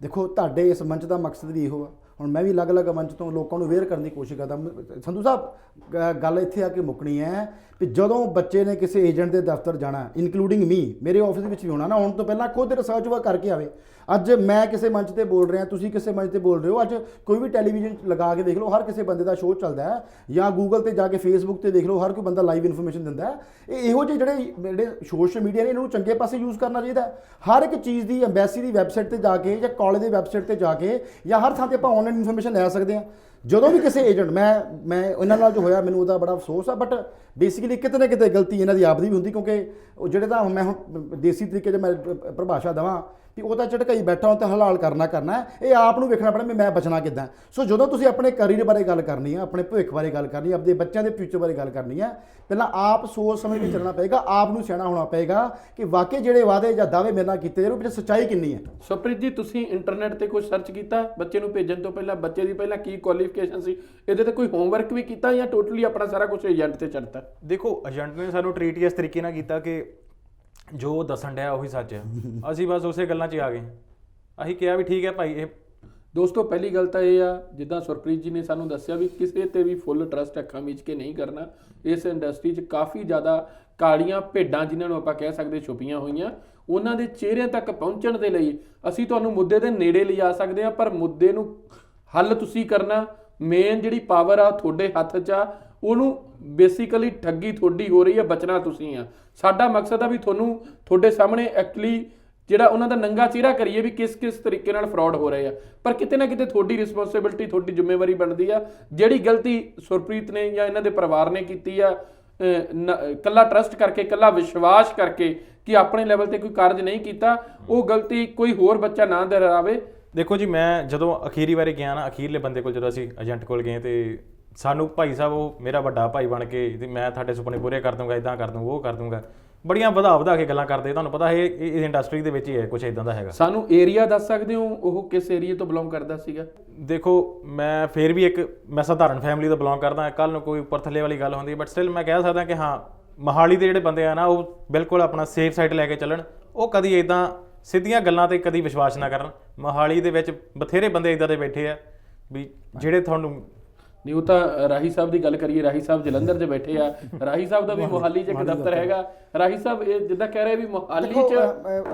ਦੇਖੋ ਤੁਹਾਡੇ ਇਸ ਮੰਚ ਦਾ ਮਕਸਦ ਵੀ ਇਹੋ ਆ। ਹੁਣ ਮੈਂ ਵੀ ਅਲੱਗ-ਅਲੱਗ ਮੰਚ ਤੋਂ ਲੋਕਾਂ ਨੂੰ ਅਵੇਅਰ ਕਰਨ ਦੀ ਕੋਸ਼ਿਸ਼ ਕਰਦਾ। ਸੰਧੂ ਸਾਹਿਬ ਗੱਲ ਇੱਥੇ ਆ ਕੇ ਮੁੱਕਣੀ ਹੈ ਕਿ ਜਦੋਂ ਬੱਚੇ ਨੇ ਕਿਸੇ ਏਜੰਟ ਦੇ ਦਫ਼ਤਰ ਜਾਣਾ ਇਨਕਲੂਡਿੰਗ ਮੀ ਮੇਰੇ ਆਫਿਸ ਵਿੱਚ ਵੀ ਹੋਣਾ ਨਾ ਆਉਣ ਤੋਂ ਪਹਿਲਾਂ ਖੁਦ ਰਿਸਰਚ ਵਰਕ ਕਰਕੇ ਆਵੇ। ਅੱਜ ਮੈਂ ਕਿਸੇ ਮੰਚ ਤੇ ਬੋਲ ਰਿਹਾ, ਤੁਸੀਂ ਕਿਸੇ ਮੰਚ ਤੇ ਬੋਲ ਰਹੇ ਹੋ, ਅੱਜ ਕੋਈ ਵੀ ਟੈਲੀਵਿਜ਼ਨ ਲਗਾ ਕੇ ਦੇਖ ਲਓ, ਹਰ ਕਿਸੇ ਬੰਦੇ ਦਾ ਸ਼ੋਅ ਚੱਲਦਾ ਹੈ। ਜਾਂ ਗੂਗਲ ਤੇ ਜਾ ਕੇ ਫੇਸਬੁੱਕ ਤੇ ਦੇਖ ਲਓ, ਹਰ ਕੋਈ ਬੰਦਾ ਲਾਈਵ ਇਨਫੋਰਮੇਸ਼ਨ ਦਿੰਦਾ ਹੈ। ਇਹ ਇਹੋ ਜਿਹੇ ਜਿਹੜੇ ਜਿਹੜੇ ਸੋਸ਼ਲ ਮੀਡੀਆ ਨੇ, ਇਹਨਾਂ ਨੂੰ ਚੰਗੇ ਪਾਸੇ ਯੂਜ਼ ਕਰਨਾ ਚਾਹੀਦਾ ਹਰ ਇੱਕ ਚੀਜ਼ ਦੀ ਐਮਬੈਸੀ ਦੀ ਵੈਬਸਾਈਟ ਤੇ ਜਾ ਕੇ ਜਾਂ ਕਾਲਜ ਦੀ ਵੈਬਸਾਈਟ ਤੇ ਜਾ ਕੇ ਜਾਂ ਹਰ ਥਾਂ ਤੇ ਆਪਾਂ ਆਨਲਾਈਨ ਇਨਫੋਰਮੇਸ਼ਨ ਲੈ ਸਕਦੇ ਹਾਂ। ਜਦੋਂ ਵੀ ਕਿਸੇ ਏਜੰਟ ਮੈਂ ਮੈਂ ਇਹਨਾਂ ਨਾਲ ਜੋ ਹੋਇਆ, ਮੈਨੂੰ ਉਹਦਾ ਬੜਾ ਅਫਸੋਸ ਆ ਬਟ ਬੇਸਿਕਲੀ ਕਿਤੇ ਨਾ ਕਿਤੇ ਗਲਤੀ ਇਹਨਾਂ ਦੀ ਆਪ ਦੀ ਵੀ ਹੁੰਦੀ, ਕਿਉਂਕਿ ਉਹ ਜਿਹੜੇ ਤਾਂ ਮੈਂ ਹੁਣ ਦੇਸੀ ਤਰੀਕੇ 'ਚ ਮੈਂ ਪਰਿਭਾਸ਼ਾ ਦਵਾਂ, ਵੀ ਉਹ ਤਾਂ ਝਟਕਾਈ ਬੈਠਾ ਹਾਂ ਤਾਂ ਹਲਾਲ ਕਰਨਾ ਕਰਨਾ ਇਹ ਆਪ ਨੂੰ ਵੇਖਣਾ ਪੈਣਾ ਵੀ ਮੈਂ ਬਚਣਾ ਕਿੱਦਾਂ। ਸੋ ਜਦੋਂ ਤੁਸੀਂ ਆਪਣੇ ਕਰੀਅਰ ਬਾਰੇ ਗੱਲ ਕਰਨੀ ਹੈ ਆਪਣੇ ਭਵਿੱਖ ਬਾਰੇ ਗੱਲ ਕਰਨੀ ਹੈ ਆਪਣੇ ਬੱਚਿਆਂ ਦੇ ਫਿਊਚਰ ਬਾਰੇ ਗੱਲ ਕਰਨੀ ਹੈ ਪਹਿਲਾਂ ਆਪ ਸੋਚ ਸਮਝ ਕੇ ਚੱਲਣਾ ਪਏਗਾ, ਆਪ ਨੂੰ ਸਿਆਣਾ ਹੋਣਾ ਪਏਗਾ ਕਿ ਵਾਕਈ ਜਿਹੜੇ ਵਾਅਦੇ ਜਾਂ ਦਾਅਵੇ ਮੇਰੇ ਨਾਲ ਕੀਤੇ ਜਾ ਵਿੱਚ ਸੱਚਾਈ ਕਿੰਨੀ ਹੈ। ਸੁਪ੍ਰੀਤ ਜੀ, ਤੁਸੀਂ ਇੰਟਰਨੈਟ ਤੇ ਕੁਝ ਸਰਚ ਕੀਤਾ? ਬੱਚੇ ਨੂੰ ਭੇਜਣ ਤੋਂ ਪਹਿਲਾਂ, ਬੱਚੇ ਦੀ ਪਹਿਲਾਂ ਕੀ ਕੁਆਲੀਫਿਕੇਸ਼ਨ ਸੀ। ਇਹਦੇ ਤੇ ਕੋਈ ਹੋਮਵਰਕ ਵੀ ਕੀਤਾ ਜਾਂ ਟੋਟਲੀ ਆਪਣਾ ਸਾਰਾ ਕੁਝ ਏਜੰਟ ਤੇ ਛੱਡਤਾ ਦੇਖੋ ਏਜੰਟ ਨੇ ਸਾਨੂੰ ਟ੍ਰੀਟ ਇਸ ਤਰੀਕੇ ਨਾਲ ਕੀਤਾ ਕਿ ਜੋ ਦੱਸਣ ਡਿਆ ਉਹੀ ਸੱਚ ਹੈ। ਅਸੀਂ ਬਸ ਉਸੇ ਗੱਲਾਂ 'ਚ ਆ ਗਏ। ਅਸੀਂ ਕਿਹਾ ਵੀ ਠੀਕ ਹੈ ਭਾਈ ਇਹ ਦੋਸਤੋ ਪਹਿਲੀ ਗੱਲ ਤਾਂ ਇਹ ਆ ਜਿੱਦਾਂ ਸੁਰਪ੍ਰੀਤ ਜੀ ਨੇ ਸਾਨੂੰ ਦੱਸਿਆ ਵੀ ਕਿਸੇ ਤੇ ਵੀ ਫੁੱਲ ਟਰਸਟ ਅੱਖਾਂ ਮੀਚ ਕੇ ਨਹੀਂ ਕਰਨਾ ਇਸ ਇੰਡਸਟਰੀ 'ਚ ਕਾਫੀ ਜ਼ਿਆਦਾ ਕਾਲੀਆਂ ਭੇਡਾਂ ਜਿਨ੍ਹਾਂ ਨੂੰ ਆਪਾਂ ਕਹਿ ਸਕਦੇ ਛੁਪੀਆਂ ਹੋਈਆਂ ਉਹਨਾਂ ਦੇ ਚਿਹਰਿਆਂ ਤੱਕ ਪਹੁੰਚਣ ਦੇ ਲਈ ਅਸੀਂ ਤੁਹਾਨੂੰ ਮੁੱਦੇ ਦੇ ਨੇੜੇ ਲਿਜਾ ਸਕਦੇ ਹਾਂ ਪਰ ਮੁੱਦੇ ਨੂੰ ਹੱਲ ਤੁਸੀਂ ਕਰਨਾ ਮੇਨ ਜਿਹੜੀ ਪਾਵਰ ਆ ਤੁਹਾਡੇ ਹੱਥ 'ਚ ਆ ਉਹਨੂੰ ਬੇਸਿਕਲੀ ਠੱਗੀ ਤੁਹਾਡੀ ਹੋ ਰਹੀ ਹੈ ਬਚਣਾ ਤੁਸੀਂ ਆ। ਸਾਡਾ ਮਕਸਦ ਆ ਵੀ ਤੁਹਾਨੂੰ ਤੁਹਾਡੇ ਸਾਹਮਣੇ ਐਕਚੁਅਲੀ ਜਿਹੜਾ ਉਹਨਾਂ ਦਾ ਨੰਗਾ ਚਿਹਰਾ ਕਰੀਏ ਵੀ ਕਿਸ ਕਿਸ ਤਰੀਕੇ ਨਾਲ ਫਰਾਡ ਹੋ ਰਹੇ ਆ। ਪਰ ਕਿਤੇ ਨਾ ਕਿਤੇ ਤੁਹਾਡੀ ਰਿਸਪੌਂਸਿਬਿਲਟੀ ਤੁਹਾਡੀ ਜ਼ਿੰਮੇਵਾਰੀ ਬਣਦੀ ਆ। ਜਿਹੜੀ ਗਲਤੀ ਸੁਰਪ੍ਰੀਤ ਨੇ ਜਾਂ ਇਹਨਾਂ ਦੇ ਪਰਿਵਾਰ ਨੇ ਕੀਤੀ ਆ ਅਹ, ਨ- ਕੱਲਾ ਟਰਸਟ ਕਰਕੇ ਕੱਲਾ ਵਿਸ਼ਵਾਸ ਕਰਕੇ ਕਿ ਆਪਣੇ ਲੈਵਲ ਤੇ ਕੋਈ ਕਾਰਜ ਨਹੀਂ ਕੀਤਾ ਉਹ ਗਲਤੀ ਕੋਈ ਹੋਰ ਬੱਚਾ ਨਾ ਦੁਹਰਾਵੇ ਦੇਖੋ ਜੀ ਮੈਂ ਜਦੋਂ ਅਖੀਰੀ ਵਾਰੀ ਗਿਆ ਨਾ ਅਖੀਰਲੇ ਬੰਦੇ ਕੋਲ ਜਦੋਂ ਅਸੀਂ ਏਜੰਟ ਕੋਲ ਗਏ ਤੇ ਸਾਨੂੰ ਭਾਈ ਸਾਹਿਬ ਉਹ ਮੇਰਾ ਵੱਡਾ ਭਾਈ ਬਣ ਕੇ ਤੇ ਮੈਂ ਤੁਹਾਡੇ ਸੁਪਨੇ ਪੂਰੇ ਕਰ ਦੂੰਗਾ ਇਦਾਂ ਕਰ ਦੂੰਗਾ ਉਹ ਕਰ ਦੂੰਗਾ। ਬੜੀਆਂ ਵਧਾ ਵਧਾ ਕੇ ਗੱਲਾਂ ਕਰਦੇ ਤੁਹਾਨੂੰ ਪਤਾ ਇਹ ਇਹ- ਇਸ ਇੰਡਸਟਰੀ ਦੇ ਵਿੱਚ ਹੀ ਹੈ ਕੁਝ ਇਦਾਂ ਦਾ ਹੈਗਾ। ਸਾਨੂੰ ਏਰੀਆ ਦੱਸ ਸਕਦੇ ਹੋ ਉਹ ਕਿਸ ਏਰੀਆ ਤੋਂ ਬਿਲੋਂਗ ਕਰਦਾ ਸੀਗਾ? ਦੇਖੋ ਮੈਂ ਫੇਰ ਵੀ ਇੱਕ ਮੈਂ ਸਧਾਰਨ ਫੈਮਿਲੀ ਤੋਂ ਬਿਲੋਂਗ ਕਰਦਾ ਕੱਲ ਨੂੰ ਕੋਈ ਉੱਪਰ ਥੱਲੇ ਵਾਲੀ ਗੱਲ ਹੁੰਦੀ ਬਟ ਸਟਿਲ ਮੈਂ ਕਹਿ ਸਕਦਾ ਕਿ ਹਾਂ ਮਹਾਲੀ ਦੇ ਜਿਹੜੇ ਬੰਦੇ ਆ ਨਾ ਉਹ ਬਿਲਕੁਲ ਆਪਣਾ ਸੇਫ ਸਾਈਡ ਲੈ ਕੇ ਚੱਲਣ ਉਹ ਕਦੀ ਇਦਾਂ ਸਿੱਧੀਆਂ ਗੱਲਾਂ ਤੇ ਕਦੀ ਵਿਸ਼ਵਾਸ ਨਾ ਕਰਨ। ਮਹਾਲੀ ਦੇ ਵਿੱਚ ਬਥੇਰੇ ਬੰਦੇ ਇਦਾਂ ਦੇ ਬੈਠੇ ਆ ਵੀ ਜਿਹੜੇ ਤੁਹਾਨੂੰ ਨਹੀਂ ਉਹ ਤਾਂ ਰਾਹੀ ਸਾਹਿਬ ਦੀ ਗੱਲ ਕਰੀਏ ਰਾਹੀ ਸਾਹਿਬ ਜਲੰਧਰ 'ਚ ਬੈਠੇ ਆ। ਰਾਹੀ ਸਾਹਿਬ ਦਾ ਵੀ ਮੋਹਾਲੀ 'ਚ ਇੱਕ ਦਫ਼ਤਰ ਹੈਗਾ। ਰਾਹੀ ਸਾਹਿਬ ਇਹ ਜਿੱਦਾਂ ਕਹਿ ਰਹੇ ਵੀ ਮੋਹਾਲੀ 'ਚ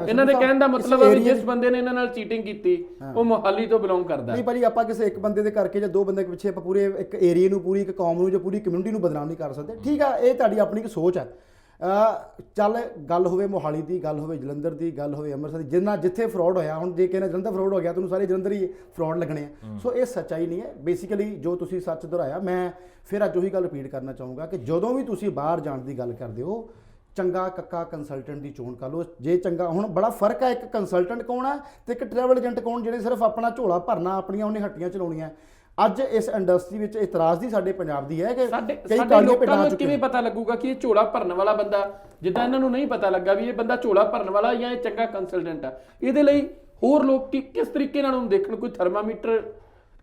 ਇਹਨਾਂ ਦੇ ਕਹਿਣ ਦਾ ਮਤਲਬ ਹੈ ਵੀ ਜਿਸ ਬੰਦੇ ਨੇ ਇਹਨਾਂ ਨਾਲ ਚੀਟਿੰਗ ਕੀਤੀ ਉਹ ਮੋਹਾਲੀ ਤੋਂ ਬਿਲੋਂਗ ਕਰਦਾ। ਨਹੀਂ ਭਾਜੀ ਆਪਾਂ ਕਿਸੇ ਇੱਕ ਬੰਦੇ ਦੇ ਕਰਕੇ ਜਾਂ ਦੋ ਬੰਦੇ ਦੇ ਪਿੱਛੇ ਆਪਾਂ ਪੂਰੇ ਇੱਕ ਏਰੀਆ ਨੂੰ ਪੂਰੀ ਇੱਕ ਕੌਮ ਨੂੰ ਜਾਂ ਪੂਰੀ ਕਮਿਊਨਿਟੀ ਨੂੰ ਬਦਨਾਮ ਨਹੀਂ ਕਰ ਸਕਦੇ। ਠੀਕ ਆ ਇਹ ਤੁਹਾਡੀ ਆਪਣੀ ਇੱਕ ਸੋਚ ਹੈ ਅ ਚੱਲ ਗੱਲ ਹੋਵੇ ਮੋਹਾਲੀ ਦੀ ਗੱਲ ਹੋਵੇ ਜਲੰਧਰ ਦੀ ਗੱਲ ਹੋਵੇ ਅੰਮ੍ਰਿਤਸਰ ਦੀ ਜਿੰਨਾ ਜਿੱਥੇ ਫਰਾਡ ਹੋਇਆ ਹੁਣ ਜੇ ਕਹਿੰਦੇ ਜਲੰਧਰ ਫਰਾਡ ਹੋ ਗਿਆ ਤੁਹਾਨੂੰ ਸਾਰੇ ਜਲੰਧਰ ਹੀ ਫਰਾਡ ਲੱਗਣੇ ਆ। ਸੋ ਇਹ ਸੱਚਾਈ ਨਹੀਂ ਹੈ। ਬੇਸਿਕਲੀ ਜੋ ਤੁਸੀਂ ਸੱਚ ਦੁਹਰਾਇਆ ਮੈਂ ਫਿਰ ਅੱਜ ਉਹੀ ਗੱਲ ਰਿਪੀਟ ਕਰਨਾ ਚਾਹੂੰਗਾ ਕਿ ਜਦੋਂ ਵੀ ਤੁਸੀਂ ਬਾਹਰ ਜਾਣ ਦੀ ਗੱਲ ਕਰਦੇ ਹੋ ਚੰਗਾ ਕੱਕਾ ਕੰਸਲਟੈਂਟ ਦੀ ਚੋਣ ਕਰ ਲਓ। ਜੇ ਚੰਗਾ ਹੁਣ ਬੜਾ ਫ਼ਰਕ ਹੈ ਇੱਕ ਕੰਸਲਟੈਂਟ ਕੌਣ ਹੈ ਤੇ ਇੱਕ ਟਰੈਵਲ ਏਜੰਟ ਕੌਣ ਜਿਹੜੇ ਸਿਰਫ ਆਪਣਾ ਝੋਲਾ ਭਰਨਾ ਆਪਣੀਆਂ ਉਹਨੇ ਹੱਟੀਆਂ ਚਲਾਉਣੀਆਂ। ਅੱਜ ਇਸ ਇੰਡਸਟਰੀ ਵਿੱਚ ਇਤਰਾਜ਼ ਦੀ ਸਾਡੇ ਪੰਜਾਬ ਦੀ ਹੈ ਕਿ ਸਾਡੇ ਕਈ ਭੇਡਾਂ ਆ ਨੂੰ ਕਿਵੇਂ ਪਤਾ ਲੱਗੂਗਾ ਕਿ ਇਹ ਝੋਲਾ ਭਰਨ ਵਾਲਾ ਬੰਦਾ ਜਿੱਦਾਂ ਇਹਨਾਂ ਨੂੰ ਨਹੀਂ ਪਤਾ ਲੱਗਾ ਵੀ ਇਹ ਬੰਦਾ ਝੋਲਾ ਭਰਨ ਵਾਲਾ ਜਾਂ ਇਹ ਚੰਗਾ ਕੰਸਲਟੈਂਟ ਆ। ਇਹਦੇ ਲਈ ਹੋਰ ਲੋਕ ਕਿਸ ਤਰੀਕੇ ਨਾਲ ਉਹਨੂੰ ਦੇਖਣ? ਕੋਈ ਥਰਮਾਮੀਟਰ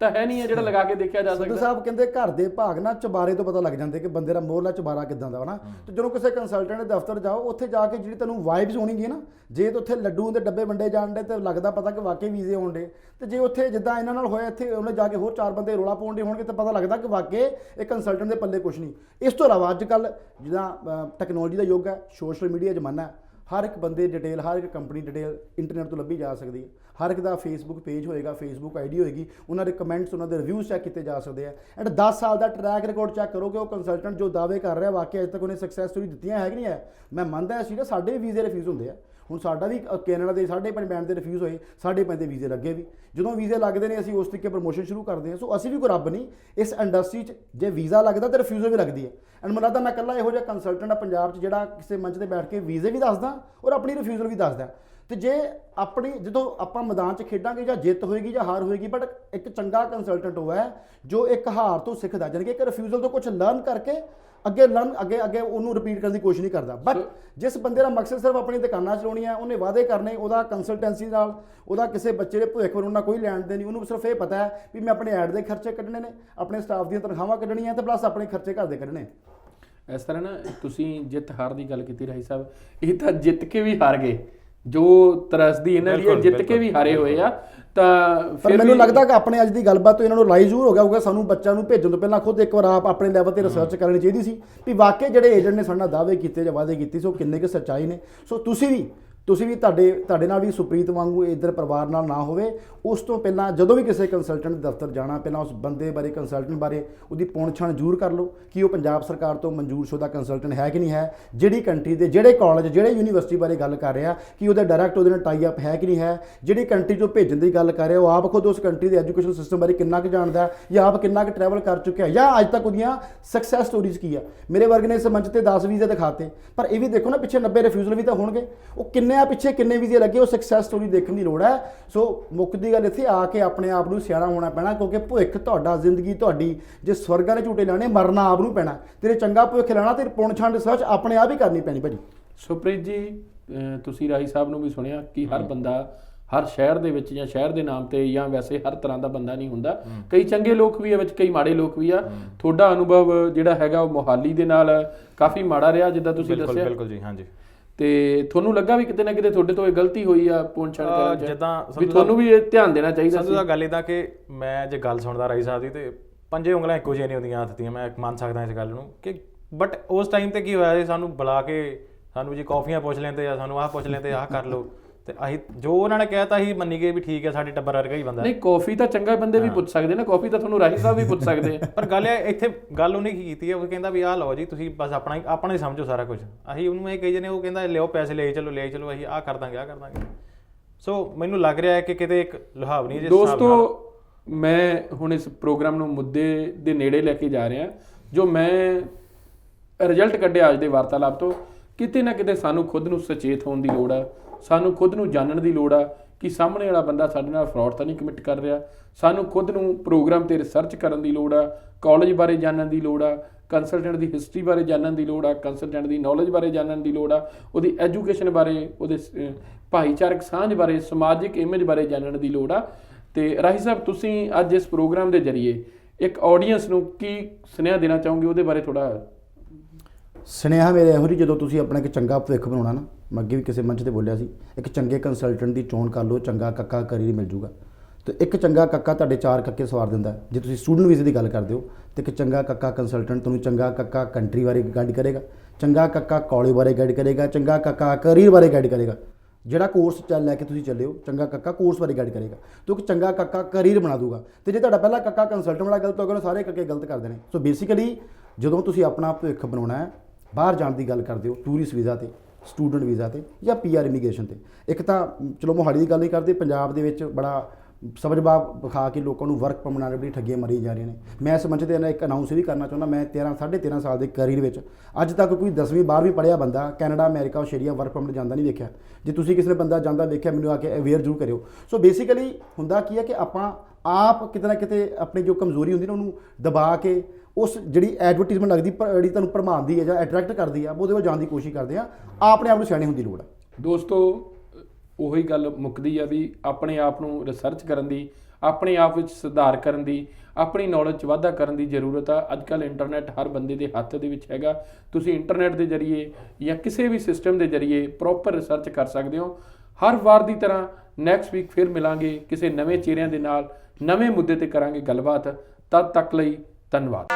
ਤਾਂ ਹੈ ਨਹੀਂ ਹੈ ਜਿਹੜਾ ਲਗਾ ਕੇ ਦੇਖਿਆ ਜਾ ਸਿੱਧੂ ਸਕਦਾ। ਸਾਹਿਬ ਕਹਿੰਦੇ ਘਰ ਦੇ ਭਾਗ ਨਾ ਚਬਾਰੇ ਤੋਂ ਪਤਾ ਲੱਗ ਜਾਂਦੇ ਕਿ ਬੰਦੇ ਦਾ ਮੋਹਰਲਾ ਚਬਾਰਾ ਕਿਦਾਂ ਦਾ ਵਾ ਨਾ। ਤੇ ਜਦੋਂ ਕਿਸੇ ਕੰਸਲਟੈਂਟ ਦੇ ਦਫ਼ਤਰ ਜਾਓ ਉੱਥੇ ਜਾ ਕੇ ਜਿਹੜੀ ਤੁਹਾਨੂੰ ਵਾਈਬਸ ਹੋਣਗੀਆਂ ਨਾ ਜੇ ਤੇ ਉੱਥੇ ਲੱਡੂ ਦੇ ਡੱਬੇ ਵੰਡੇ ਜਾਣ ਦੇ ਤੇ ਲੱਗਦਾ ਪਤਾ ਕਿ ਵਾਕਈ ਵੀਜ਼ੇ ਹੋਣ ਦੇ। ਤੇ ਜੇ ਉੱਥੇ ਜਿੱਦਾਂ ਇਹਨਾਂ ਨਾਲ ਹੋਇਆ ਇੱਥੇ ਉਹਨੇ ਜਾ ਕੇ ਹੋਰ ਚਾਰ ਬੰਦੇ ਰੋਲਾ ਪਾਉਣ ਦੇ ਹੋਣਗੇ ਤਾਂ ਪਤਾ ਲੱਗਦਾ ਕਿ ਵਾਕਈ ਇਹ ਕੰਸਲਟੈਂਟ ਦੇ ਪੱਲੇ ਕੁਝ ਨਹੀਂ। ਇਸ ਤੋਂ ਇਲਾਵਾ ਅੱਜ ਕੱਲ ਜਿੱਦਾਂ ਟੈਕਨੋਲੋਜੀ ਦਾ ਯੁੱਗ ਹੈ ਸੋਸ਼ਲ ਮੀਡੀਆ ਜ਼ਮਾਨਾ ਹੈ। ਹਰ ਇੱਕ ਬੰਦੇ ਡਿਟੇਲ ਹਰ ਇੱਕ ਕੰਪਨੀ ਡਿਟੇਲ ਇੰਟਰਨੈਟ ਤੋਂ ਲੱਭੀ ਜਾ ਸਕਦੀ ਹੈ। ਹਰ ਇੱਕ ਦਾ ਫੇਸਬੁੱਕ ਪੇਜ ਹੋਏਗਾ ਫੇਸਬੁੱਕ ਆਈਡੀ ਹੋਏਗੀ, ਉਹਨਾਂ ਦੇ ਕਮੈਂਟਸ ਉਹਨਾਂ ਦੇ ਰਿਵਿਊਜ਼ ਚੈੱਕ ਕੀਤੇ ਜਾ ਸਕਦੇ ਆ। ਐਂਡ 10 ਸਾਲ ਦਾ ਟਰੈਕ ਰਿਕਾਰਡ ਚੈੱਕ ਕਰੋ ਕਿ ਉਹ ਕੰਸਲਟੈਂਟ ਜੋ ਦਾਅਵੇ ਕਰ ਰਿਹਾ ਵਾਕਿਆ ਅਜੇ ਤੱਕ ਉਹਨੇ ਸਕਸੈਸ ਸਟੋਰੀ ਦਿੱਤੀਆਂ ਹੈ ਕਿ ਨਹੀਂ ਹੈ? ਮੈਂ ਮੰਨਦਾ ਸੀ ਨਾ ਸਾਡੇ ਵੀ ਵੀਜ਼ੇ ਰਿਫਿਊਜ਼ ਹੁੰਦੇ ਆ। ਹੁਣ ਸਾਡਾ ਵੀ ਕੈਨੇਡਾ ਦੇ ਸਾਢੇ ਪੰਜ ਬੈਂਡ ਦੇ ਰਿਫਿਊਜ਼ ਹੋਏ, ਸਾਡੇ ਪੰਜ ਦੇ ਵੀਜ਼ੇ ਲੱਗੇ ਵੀ। ਜਦੋਂ ਵੀਜ਼ੇ ਲੱਗਦੇ ਨੇ, ਅਸੀਂ ਉਸ ਤਰੀਕੇ ਪ੍ਰਮੋਸ਼ਨ ਸ਼ੁਰੂ ਕਰਦੇ ਹਾਂ। ਸੋ ਅਸੀਂ ਵੀ ਕੋਈ ਰੱਬ ਨਹੀਂ, ਇਸ ਇੰਡਸਟਰੀ 'ਚ ਜੇ ਵੀਜ਼ਾ ਲੱਗਦਾ ਤੇ ਰਿਫਿਊਜ਼ਲ ਵੀ ਲੱਗਦੀ ਹੈ। ਐਂਡ ਮੈਨੂੰ ਲੱਗਦਾ ਮੈਂ ਇਕੱਲਾ ਇਹੋ ਜਿਹਾ ਕੰਸਲਟੈਂਟ ਆ ਪੰਜਾਬ 'ਚ ਜਿਹੜਾ ਕਿਸੇ ਮੰਚ ਤੇ ਬੈਠ ਕੇ ਵੀਜ਼ੇ ਵੀ ਦੱਸਦਾ ਔਰ ਆਪਣੀ ਰਿਫਿਊਜ਼ਲ ਵੀ ਦੱਸਦਾ। ਤੇ ਜੇ ਆਪਣੀ ਜਦੋਂ ਆਪਾਂ ਮੈਦਾਨ 'ਚ ਖੇਡਾਂਗੇ ਜਾਂ ਜਿੱਤ ਹੋਏਗੀ ਜਾਂ ਹਾਰ ਹੋਏਗੀ ਬਟ ਇੱਕ ਚੰਗਾ ਕੰਸਲਟੈਂਟ ਉਹ ਹੈ ਜੋ ਇੱਕ ਹਾਰ ਤੋਂ ਸਿੱਖਦਾ ਯਾਨੀ ਕਿ ਇੱਕ ਰਿਫਿਊਜ਼ਲ ਤੋਂ ਕੁਝ ਲਰਨ ਕਰਕੇ ਅੱਗੇ ਲਰਨ ਅੱਗੇ ਅੱਗੇ ਉਹਨੂੰ ਰਿਪੀਟ ਕਰਨ ਦੀ ਕੋਸ਼ਿਸ਼ ਨਹੀਂ ਕਰਦਾ। ਬਟ ਜਿਸ ਬੰਦੇ ਦਾ ਮਕਸਦ ਸਿਰਫ ਆਪਣੀ ਦੁਕਾਨਾਂ ਚਲਾਉਣੀਆਂ ਉਹਨੇ ਵਾਅਦੇ ਕਰਨੇ ਉਹਦਾ ਕੰਸਲਟੈਂਸੀ ਨਾਲ ਉਹਦਾ ਕਿਸੇ ਬੱਚੇ ਦੇ ਭਵਿੱਖ ਵੱਲ ਉਹਨਾਂ ਕੋਈ ਲੈਣ ਦੇ ਨਹੀਂ ਉਹਨੂੰ ਸਿਰਫ ਇਹ ਪਤਾ ਹੈ ਵੀ ਮੈਂ ਆਪਣੇ ਐਡ ਦੇ ਖਰਚੇ ਕੱਢਣੇ ਨੇ ਆਪਣੇ ਸਟਾਫ ਦੀਆਂ ਤਨਖਾਹਾਂ ਕੱਢਣੀਆਂ ਤੇ ਪਲੱਸ ਆਪਣੇ ਖਰਚੇ ਘਰ ਦੇ ਕੱਢਣੇ। ਇਸ ਤਰ੍ਹਾਂ ਨਾ ਤੁਸੀਂ ਜਿੱਤ ਹਾਰ ਦੀ ਗੱਲ ਕੀਤੀ ਰਾਹੀ ਸਾਹਿਬ ਇਹ ਤਾਂ ਜਿੱਤ ਕੇ ਵੀ ਹਾਰ ਗਏ। ਜੋ ਤਰਸਦੀ ਇਹਨਾਂ ਦੀ ਜਿੱਤ ਕੇ। ਵੀ ਹਾਰੇ ਹੋਏ ਆ ਤਾਂ ਫਿਰ ਮੈਨੂੰ ਲੱਗਦਾ ਕਿ ਆਪਣੇ ਅੱਜ ਦੀ ਗੱਲਬਾਤ ਤੋਂ ਇਹਨਾਂ ਨੂੰ ਰਿਲਾਈਜ਼ ਜ਼ਰੂਰ ਹੋ ਗਿਆ ਹੋਊਗਾ ਸਾਨੂੰ ਬੱਚਿਆਂ ਨੂੰ ਭੇਜਣ ਤੋਂ ਪਹਿਲਾਂ ਖੁਦ ਇੱਕ ਵਾਰ ਆਪ ਆਪਣੇ ਲੈਵਲ ਤੇ ਰਿਸਰਚ ਕਰਨੀ ਚਾਹੀਦੀ ਸੀ ਵੀ ਵਾਕਈ ਜਿਹੜੇ ਏਜੰਟ ਨੇ ਸਾਡੇ ਨਾਲ ਦਾਅਵੇ ਕੀਤੇ ਜਾਂ ਵਾਅਦੇ ਕੀਤੇ ਸੀ ਉਹ ਕਿੰਨੇ ਕੁ ਸੱਚਾਈ ਨੇ ਸੋ ਤੁਸੀਂ ਵੀ ਤੁਸੀਂ ਵੀ ਤੁਹਾਡੇ ਤੁਹਾਡੇ ਨਾਲ ਵੀ ਸੁਪ੍ਰੀਤ ਵਾਂਗੂ ਇਧਰ ਪਰਿਵਾਰ ਨਾਲ ਨਾ ਹੋਵੇ, ਉਸ ਤੋਂ ਪਹਿਲਾਂ ਜਦੋਂ ਵੀ ਕਿਸੇ ਕੰਸਲਟੈਂਟ ਦੇ ਦਫ਼ਤਰ ਜਾਣਾ, ਪਹਿਲਾਂ ਉਸ ਬੰਦੇ ਬਾਰੇ ਕੰਸਲਟੈਂਟ ਬਾਰੇ ਉਹਦੀ ਪਹੁੰਚਣ ਜ਼ਰੂਰ ਕਰ ਲਓ, ਕਿ ਉਹ ਪੰਜਾਬ ਸਰਕਾਰ ਤੋਂ ਮਨਜ਼ੂਰਸ਼ੁਦਾ ਕੰਸਲਟੈਂਟ ਹੈ ਕਿ ਨਹੀਂ ਹੈ, ਜਿਹੜੀ ਕੰਟਰੀ ਦੇ, ਜਿਹੜੇ ਕਾਲਜ ਜਿਹੜੇ ਯੂਨੀਵਰਸਿਟੀ ਬਾਰੇ ਗੱਲ ਕਰ ਰਿਹਾ, ਕਿ ਉਹਦਾ ਡਾਇਰੈਕਟ ਉਹਦੇ ਨਾਲ ਟਾਈ ਅਪ ਹੈ ਕਿ ਨਹੀਂ ਹੈ, ਜਿਹੜੀ ਕੰਟਰੀ 'ਚੋਂ ਭੇਜਣ ਦੀ ਗੱਲ ਕਰ ਰਿਹਾ, ਉਹ ਆਪ ਖੁਦ ਉਸ ਕੰਟਰੀ ਦੇ ਐਜੂਕੇਸ਼ਨ ਸਿਸਟਮ ਬਾਰੇ ਕਿੰਨਾ ਕੁ ਜਾਣਦਾ ਜਾਂ ਆਪ ਕਿੰਨਾ ਕੁ ਟਰੈਵਲ ਕਰ ਚੁੱਕਿਆ ਹੈ, ਜਾਂ ਅੱਜ ਤੱਕ ਉਹਦੀਆਂ ਸਕਸੈਸ ਸਟੋਰੀਜ਼ ਕੀ ਆ? ਮੇਰੇ ਵਰਗ ਨੇ ਇਸ ਮੰਚ ਤੇ 10 ਵੀਜ਼ੇ ਦਿਖਾਤੇ, ਪਰ ਇਹ ਵੀ ਦੇਖੋ ਨਾ, ਪਿੱਛੇ 90 ਰਿਫਿਊਜ਼ਲ ਵੀ ਤਾਂ ਹੋਣਗੇ, ਉਹ ਕਿੰਨੇ ਆ ਪਿੱਛੇ ਕਿੰਨੇ ਵੀਜ਼ੇ ਲੱਗੇ ਉਹ ਸਕਸੈਸ ਸਟੋਰੀ ਦੇਖਣ ਦੀ ਲੋੜ ਹੈ। ਸੋ ਮੁੱਕਦੀ ਗੱਲ ਇੱਥੇ ਆ ਕੇ ਆਪਣੇ ਆਪ ਨੂੰ ਸਿਆਣਾ ਹੋਣਾ ਪੈਣਾ ਕਿਉਂਕਿ ਭਵਿੱਖ ਤੁਹਾਡਾ ਜ਼ਿੰਦਗੀ ਤੁਹਾਡੀ ਜੇ ਸਵਰਗਾਂ ਦੇ ਝੂਟੇ ਲੈਣੇ ਮਰਨਾ ਆਪ ਨੂੰ ਪੈਣਾ। ਤੇਰੇ ਚੰਗਾ ਭਵਿੱਖ ਲੈਣਾ ਤੇ ਪੌਣ ਛਾਂ ਰਿਸਰਚ ਆਪਣੇ ਆਪ ਹੀ ਕਰਨੀ ਪੈਣੀ ਭਾਜੀ। ਸੁਪ੍ਰੀਤ ਜੀ ਤੁਸੀਂ ਰਾਹੀ ਸਾਹਿਬ ਨੂੰ ਵੀ ਸੁਣਿਆ ਕਿ ਹਰ ਬੰਦਾ ਹਰ ਸ਼ਹਿਰ ਦੇ ਵਿੱਚ ਜਾਂ ਸ਼ਹਿਰ ਦੇ ਨਾਮ ਤੇ ਜਾਂ ਵੈਸੇ ਹਰ ਤਰ੍ਹਾਂ ਦਾ ਬੰਦਾ ਨਹੀਂ ਹੁੰਦਾ। ਕਈ ਚੰਗੇ ਲੋਕ ਵੀ ਆ ਵਿੱਚ ਕਈ ਮਾੜੇ ਲੋਕ ਵੀ ਆ। ਤੁਹਾਡਾ ਅਨੁਭਵ ਜਿਹੜਾ ਹੈਗਾ ਉਹ ਮੋਹਾਲੀ ਦੇ ਨਾਲ ਕਾਫੀ ਮਾੜਾ ਰਿਹਾ ਜਿੱਦਾਂ ਤੁਸੀਂ ਬਿਲਕੁਲ ਦੱਸਿਆ। ਬਿਲਕੁਲ ਜੀ ਹਾਂਜੀ। ਤੇ ਤੁਹਾਨੂੰ ਲੱਗਾ ਵੀ ਕਿਤੇ ਨਾ ਕਿਤੇ ਤੁਹਾਡੇ ਤੋਂ ਇਹ ਗਲਤੀ ਹੋਈ ਆ ਪਹੁੰਚਣ ਕਰਨ ਚ ਜਿੱਦਾਂ ਵੀ ਤੁਹਾਨੂੰ ਵੀ ਇਹ ਧਿਆਨ ਦੇਣਾ ਚਾਹੀਦਾ ਸੀ। ਦਾ ਗੱਲ ਇਦਾਂ ਕਿ ਮੈਂ ਜੇ ਗੱਲ ਸੁਣਦਾ ਰਾਈ ਸਾਹਿਬ ਦੀ ਤੇ ਪੰਜੇ ਉਂਗਲਾਂ ਇੱਕੋ ਜਿਹੀਆਂ ਨਹੀਂ ਹੁੰਦੀਆਂ ਹੱਥ ਦੀਆਂ ਮੈਂ ਮੰਨ ਸਕਦਾ ਇਸ ਗੱਲ ਨੂੰ ਕਿ ਬਟ ਉਸ ਟਾਈਮ ਤੇ ਕੀ ਹੋਇਆ ਸੀ? ਸਾਨੂੰ ਬੁਲਾ ਕੇ ਸਾਨੂੰ ਜੀ ਕਾਫੀਆਂ ਪੁੱਛ ਲੈਂਦੇ ਆ ਸਾਨੂੰ ਆਹ ਪੁੱਛ ਲੈਂਦੇ ਆਹ ਕਰ ਲਓ। ਤੇ ਅਸੀਂ ਜੋ ਉਹਨਾਂ ਨੇ ਕਹਿਤਾ ਅਸੀਂ ਮੰਨੀ ਗਏ ਵੀ ਠੀਕ ਹੈ ਸਾਡੇ ਟੱਬਰ ਵਰਗਾ ਹੀ ਬੰਦਾ। ਨਹੀਂ ਕਾਫੀ ਤਾਂ ਚੰਗਾ ਬੰਦੇ ਵੀ ਪੁੱਛ ਸਕਦੇ ਨੇ ਕਾਫੀ ਤਾਂ ਤੁਹਾਨੂੰ ਰਾਹੀ ਸਾਹਿਬ ਵੀ ਪੁੱਛ ਸਕਦੇ ਆ। ਪਰ ਗੱਲ ਇਹ ਇੱਥੇ ਗੱਲ ਉਹਨੇ ਕੀ ਕੀਤੀ ਹੈ ਉਹ ਕਹਿੰਦਾ ਵੀ ਆਹ ਲਓ ਜੀ ਤੁਸੀਂ ਬਸ ਆਪਣਾ ਹੀ ਆਪਣਾ ਹੀ ਸਮਝੋ ਸਾਰਾ ਕੁਝ ਅਸੀਂ ਉਹਨੂੰ ਇਹ ਕਹੀ ਜਨੇ ਉਹ ਕਹਿੰਦਾ ਲਿਓ ਪੈਸੇ ਲੈ ਚਲੋ ਲੈ ਚਲੋ ਅਸੀਂ ਆਹ ਕਰ ਦਾਂਗੇ ਆਹ ਕਰ ਦਾਂਗੇ। ਸੋ ਮੈਨੂੰ ਲੱਗ ਰਿਹਾ ਹੈ ਕਿ ਕਿਤੇ ਇੱਕ ਲੁਹਾਵਣੀ ਜਿਸ ਹਿਸਾਬ ਨਾਲ। ਦੋਸਤੋ ਮੈਂ ਹੁਣ ਇਸ ਪ੍ਰੋਗਰਾਮ ਨੂੰ ਮੁੱਦੇ ਦੇ ਨੇੜੇ ਲੈ ਕੇ ਜਾ ਰਿਹਾ ਜੋ ਮੈਂ ਰਿਜ਼ਲਟ ਕੱਢਿਆ ਅੱਜ ਦੇ ਵਾਰਤਾਲਾਪ ਤੋਂ। ਕਿਤੇ ਨਾ ਕਿਤੇ ਸਾਨੂੰ ਖੁਦ ਨੂੰ ਸੁਚੇਤ ਹੋਣ ਦੀ ਲੋੜ ਆ, ਸਾਨੂੰ ਖੁਦ ਨੂੰ ਜਾਣਨ ਦੀ ਲੋੜ ਆ ਕਿ ਸਾਹਮਣੇ ਵਾਲਾ ਬੰਦਾ ਸਾਡੇ ਨਾਲ ਫਰਾਡ ਤਾਂ ਨਹੀਂ ਕਮਿਟ ਕਰ ਰਿਹਾ। ਸਾਨੂੰ ਖੁਦ ਨੂੰ ਪ੍ਰੋਗਰਾਮ ਤੇ ਰਿਸਰਚ ਕਰਨ ਦੀ ਲੋੜ ਆ ਕਾਲਜ ਬਾਰੇ ਜਾਣਨ ਦੀ ਲੋੜ ਆ ਕੰਸਲਟੈਂਟ ਦੀ ਹਿਸਟਰੀ ਬਾਰੇ ਜਾਣਨ ਦੀ ਲੋੜ ਆ ਕੰਸਲਟੈਂਟ ਦੀ ਨੌਲੇਜ ਬਾਰੇ ਜਾਣਨ ਦੀ ਲੋੜ ਆ, ਉਹਦੀ ਐਜੂਕੇਸ਼ਨ ਬਾਰੇ, ਉਹਦੇ ਸ- ਭਾਈਚਾਰਕ ਸਾਂਝ ਬਾਰੇ, ਸਮਾਜਿਕ ਇਮੇਜ ਬਾਰੇ ਜਾਣਨ ਦੀ ਲੋੜ ਆ। ਤੇ ਰਾਹੀ ਸਾਹਿਬ, ਤੁਸੀਂ ਅੱਜ ਇਸ ਪ੍ਰੋਗਰਾਮ ਦੇ ਜ਼ਰੀਏ ਇੱਕ ਆਡੀਅנס ਨੂੰ ਕੀ ਸੁਨੇਹਾ ਦੇਣਾ ਚਾਹੋਗੇ, ਉਹਦੇ ਬਾਰੇ ਥੋੜਾ ਸੁਨੇਹਾ ਮੇਰੇ ਇਹੋ ਜਿਹੀ ਜਦੋਂ ਤੁਸੀਂ ਆਪਣਾ ਇੱਕ ਚੰਗਾ ਭਵਿੱਖ ਬਣਾਉਣਾ ਨਾ, ਮੈਂ ਅੱਗੇ ਵੀ ਕਿਸੇ ਮੰਚ ਤੇ ਬੋਲਿਆ ਸੀ, ਇੱਕ ਚੰਗੇ ਕੰਸਲਟੈਂਟ ਦੀ ਚੋਣ ਕਰ ਲਓ, ਚੰਗਾ ਕੱਕਾ ਕਰੀਅਰ ਮਿਲ ਜੂਗਾ। ਤੇ ਇੱਕ ਚੰਗਾ ਕੱਕਾ ਤੁਹਾਡੇ ਚਾਰ ਕੱਕੇ ਸਵਾਰ ਦਿੰਦਾ ਜੇ ਤੁਸੀਂ ਸਟੂਡੈਂਟ ਵੀਜ਼ੇ ਦੀ ਗੱਲ ਕਰਦੇ ਹੋ, ਤੇ ਇੱਕ ਚੰਗਾ ਕੱਕਾ ਕੰਸਲਟੈਂਟ ਤੁਹਾਨੂੰ ਚੰਗਾ ਕੱਕਾ ਕੰਟਰੀ ਬਾਰੇ ਗਾਈਡ ਕਰੇਗਾ, ਚੰਗਾ ਕੱਕਾ ਕਾਲਜ ਬਾਰੇ ਗਾਈਡ ਕਰੇਗਾ, ਚੰਗਾ ਕੱਕਾ ਕਰੀਅਰ ਬਾਰੇ ਗਾਈਡ ਕਰੇਗਾ। ਜਿਹੜਾ ਕੋਰਸ ਚੱਲ ਲੈ ਕੇ ਤੁਸੀਂ ਚੱਲਿਓ ਚੰਗਾ ਕੱਕਾ ਕੋਰਸ ਬਾਰੇ ਗਾਈਡ ਕਰੇਗਾ। ਤੇ ਇੱਕ ਚੰਗਾ ਕੱਕਾ ਕਰੀਅਰ ਬਣਾ ਦੂਗਾ। ਤੇ ਜੇ ਤੁਹਾਡਾ ਪਹਿਲਾ ਕੱਕਾ ਕੰਸਲਟੈਂਟ ਵਾਲਾ ਗਲਤ ਹੋਗਾ ਸਾਰੇ ਕੱਕੇ ਗਲਤ ਕਰਦੇ ਨੇ ਸੋ ਬੇਸਿਕਲੀ ਜਦੋਂ ਤੁਸੀਂ ਆਪਣਾ ਭਵਿੱਖ ਬਣਾਉਣਾ ਹੈ ਬਾਹਰ ਜਾਣ ਦੀ ਗੱਲ ਕਰਦੇ ਹੋ ਟੂਰਿਸਟ ਵੀਜ਼ਾ ਤੇ ਸਟੂਡੈਂਟ ਵੀਜ਼ਾ ਤੇ ਜਾਂ ਪੀਆਰ ਇਮੀਗ੍ਰੇਸ਼ਨ ਤੇ। ਇੱਕ ਤਾਂ, ਚਲੋ ਮੋਹਾਲੀ ਦੀ ਗੱਲ ਨਹੀਂ ਕਰਦੇ, ਪੰਜਾਬ ਦੇ ਵਿੱਚ ਬੜਾ ਸਬਜਬਾਬ ਵਿਖਾ ਕੇ ਲੋਕਾਂ ਨੂੰ ਵਰਕ ਪਰਮਿਟ ਨਾਲ ਬੜੀ ਠੱਗੀਆਂ ਮਾਰੀ ਜਾ ਰਹੀਆਂ ਨੇ। ਮੈਂ ਇਸ ਮੰਚ ਇੱਕ ਅਨਾਉਂਸ ਵੀ ਕਰਨਾ ਚਾਹੁੰਦਾ, ਮੈਂ 13 13.5 ਸਾਲ ਦੇ ਕਰੀਅਰ ਵਿੱਚ, ਅੱਜ ਤੱਕ ਕੋਈ 10ਵੀਂ 12ਵੀਂ ਪੜ੍ਹਿਆ ਬੰਦਾ Canada, America, Australia work permit ਜਾਂਦਾ ਨਹੀਂ ਦੇਖਿਆ ਜੇ ਤੁਸੀਂ ਕਿਸੇ ਨੇ ਬੰਦਾ ਜਾਂਦਾ ਦੇਖਿਆ ਮੈਨੂੰ ਆ ਕੇ ਅਵੇਅਰ ਜ਼ਰੂਰ ਕਰਿਓ। ਸੋ ਬੇਸਿਕਲੀ ਹੁੰਦਾ ਕੀ ਹੈ ਕਿ ਆਪਾਂ ਆਪ ਕਿਤੇ ਨਾ ਕਿਤੇ ਆਪਣੀ ਜੋ ਕਮਜ਼ੋਰੀ ਹੁੰਦੀ ਨਾ ਉਹਨੂੰ ਦਬਾ ਕੇ ਉਸ ਜਿਹੜੀ ਐਡਵਰਟਾਈਜ਼ਮੈਂਟ ਲੱਗਦੀ ਜਿਹੜੀ ਤੁਹਾਨੂੰ ਭਰਮਾਉਂਦੀ ਹੈ ਜਾਂ ਅਟਰੈਕਟ ਕਰਦੀ ਆ, ਉਹਦੇ ਵੱਲ ਜਾਣ ਦੀ ਕੋਸ਼ਿਸ਼ ਕਰਦੇ ਆ। ਆਪਣੇ ਆਪ ਨੂੰ ਸਿਆਣੇ ਹੋਣ ਦੀ ਲੋੜ ਆ। ਦੋਸਤੋ ਉਹੀ ਗੱਲ ਮੁੱਕਦੀ ਆ ਵੀ ਆਪਣੇ ਆਪ ਨੂੰ ਰਿਸਰਚ ਕਰਨ ਦੀ, ਆਪਣੇ ਆਪ ਵਿੱਚ ਸੁਧਾਰ ਕਰਨ ਦੀ, ਆਪਣੀ ਨੌਲੇਜ 'ਚ ਵਾਧਾ ਕਰਨ ਦੀ ਜ਼ਰੂਰਤ ਆ। ਅੱਜ ਕੱਲ ਇੰਟਰਨੈਟ ਹਰ ਬੰਦੇ ਦੇ ਹੱਥ ਦੇ ਵਿੱਚ ਹੈਗਾ। ਤੁਸੀਂ ਇੰਟਰਨੈਟ ਦੇ ਜ਼ਰੀਏ ਜਾਂ ਕਿਸੇ ਵੀ ਸਿਸਟਮ ਦੇ ਜ਼ਰੀਏ ਪ੍ਰੋਪਰ ਰਿਸਰਚ ਕਰ ਸਕਦੇ ਹੋ। ਹਰ ਵਾਰ ਦੀ ਤਰ੍ਹਾਂ ਨੈਕਸਟ ਵੀਕ ਫਿਰ ਮਿਲਾਂਗੇ ਕਿਸੇ ਨਵੇਂ ਚਿਹਰਿਆਂ ਦੇ ਨਾਲ। ਨਵੇਂ ਮੁੱਦੇ ਤੇ ਕਰਾਂਗੇ ਗੱਲਬਾਤ। ਤਦ ਤੱਕ ਲਈ ਧੰਨਵਾਦ।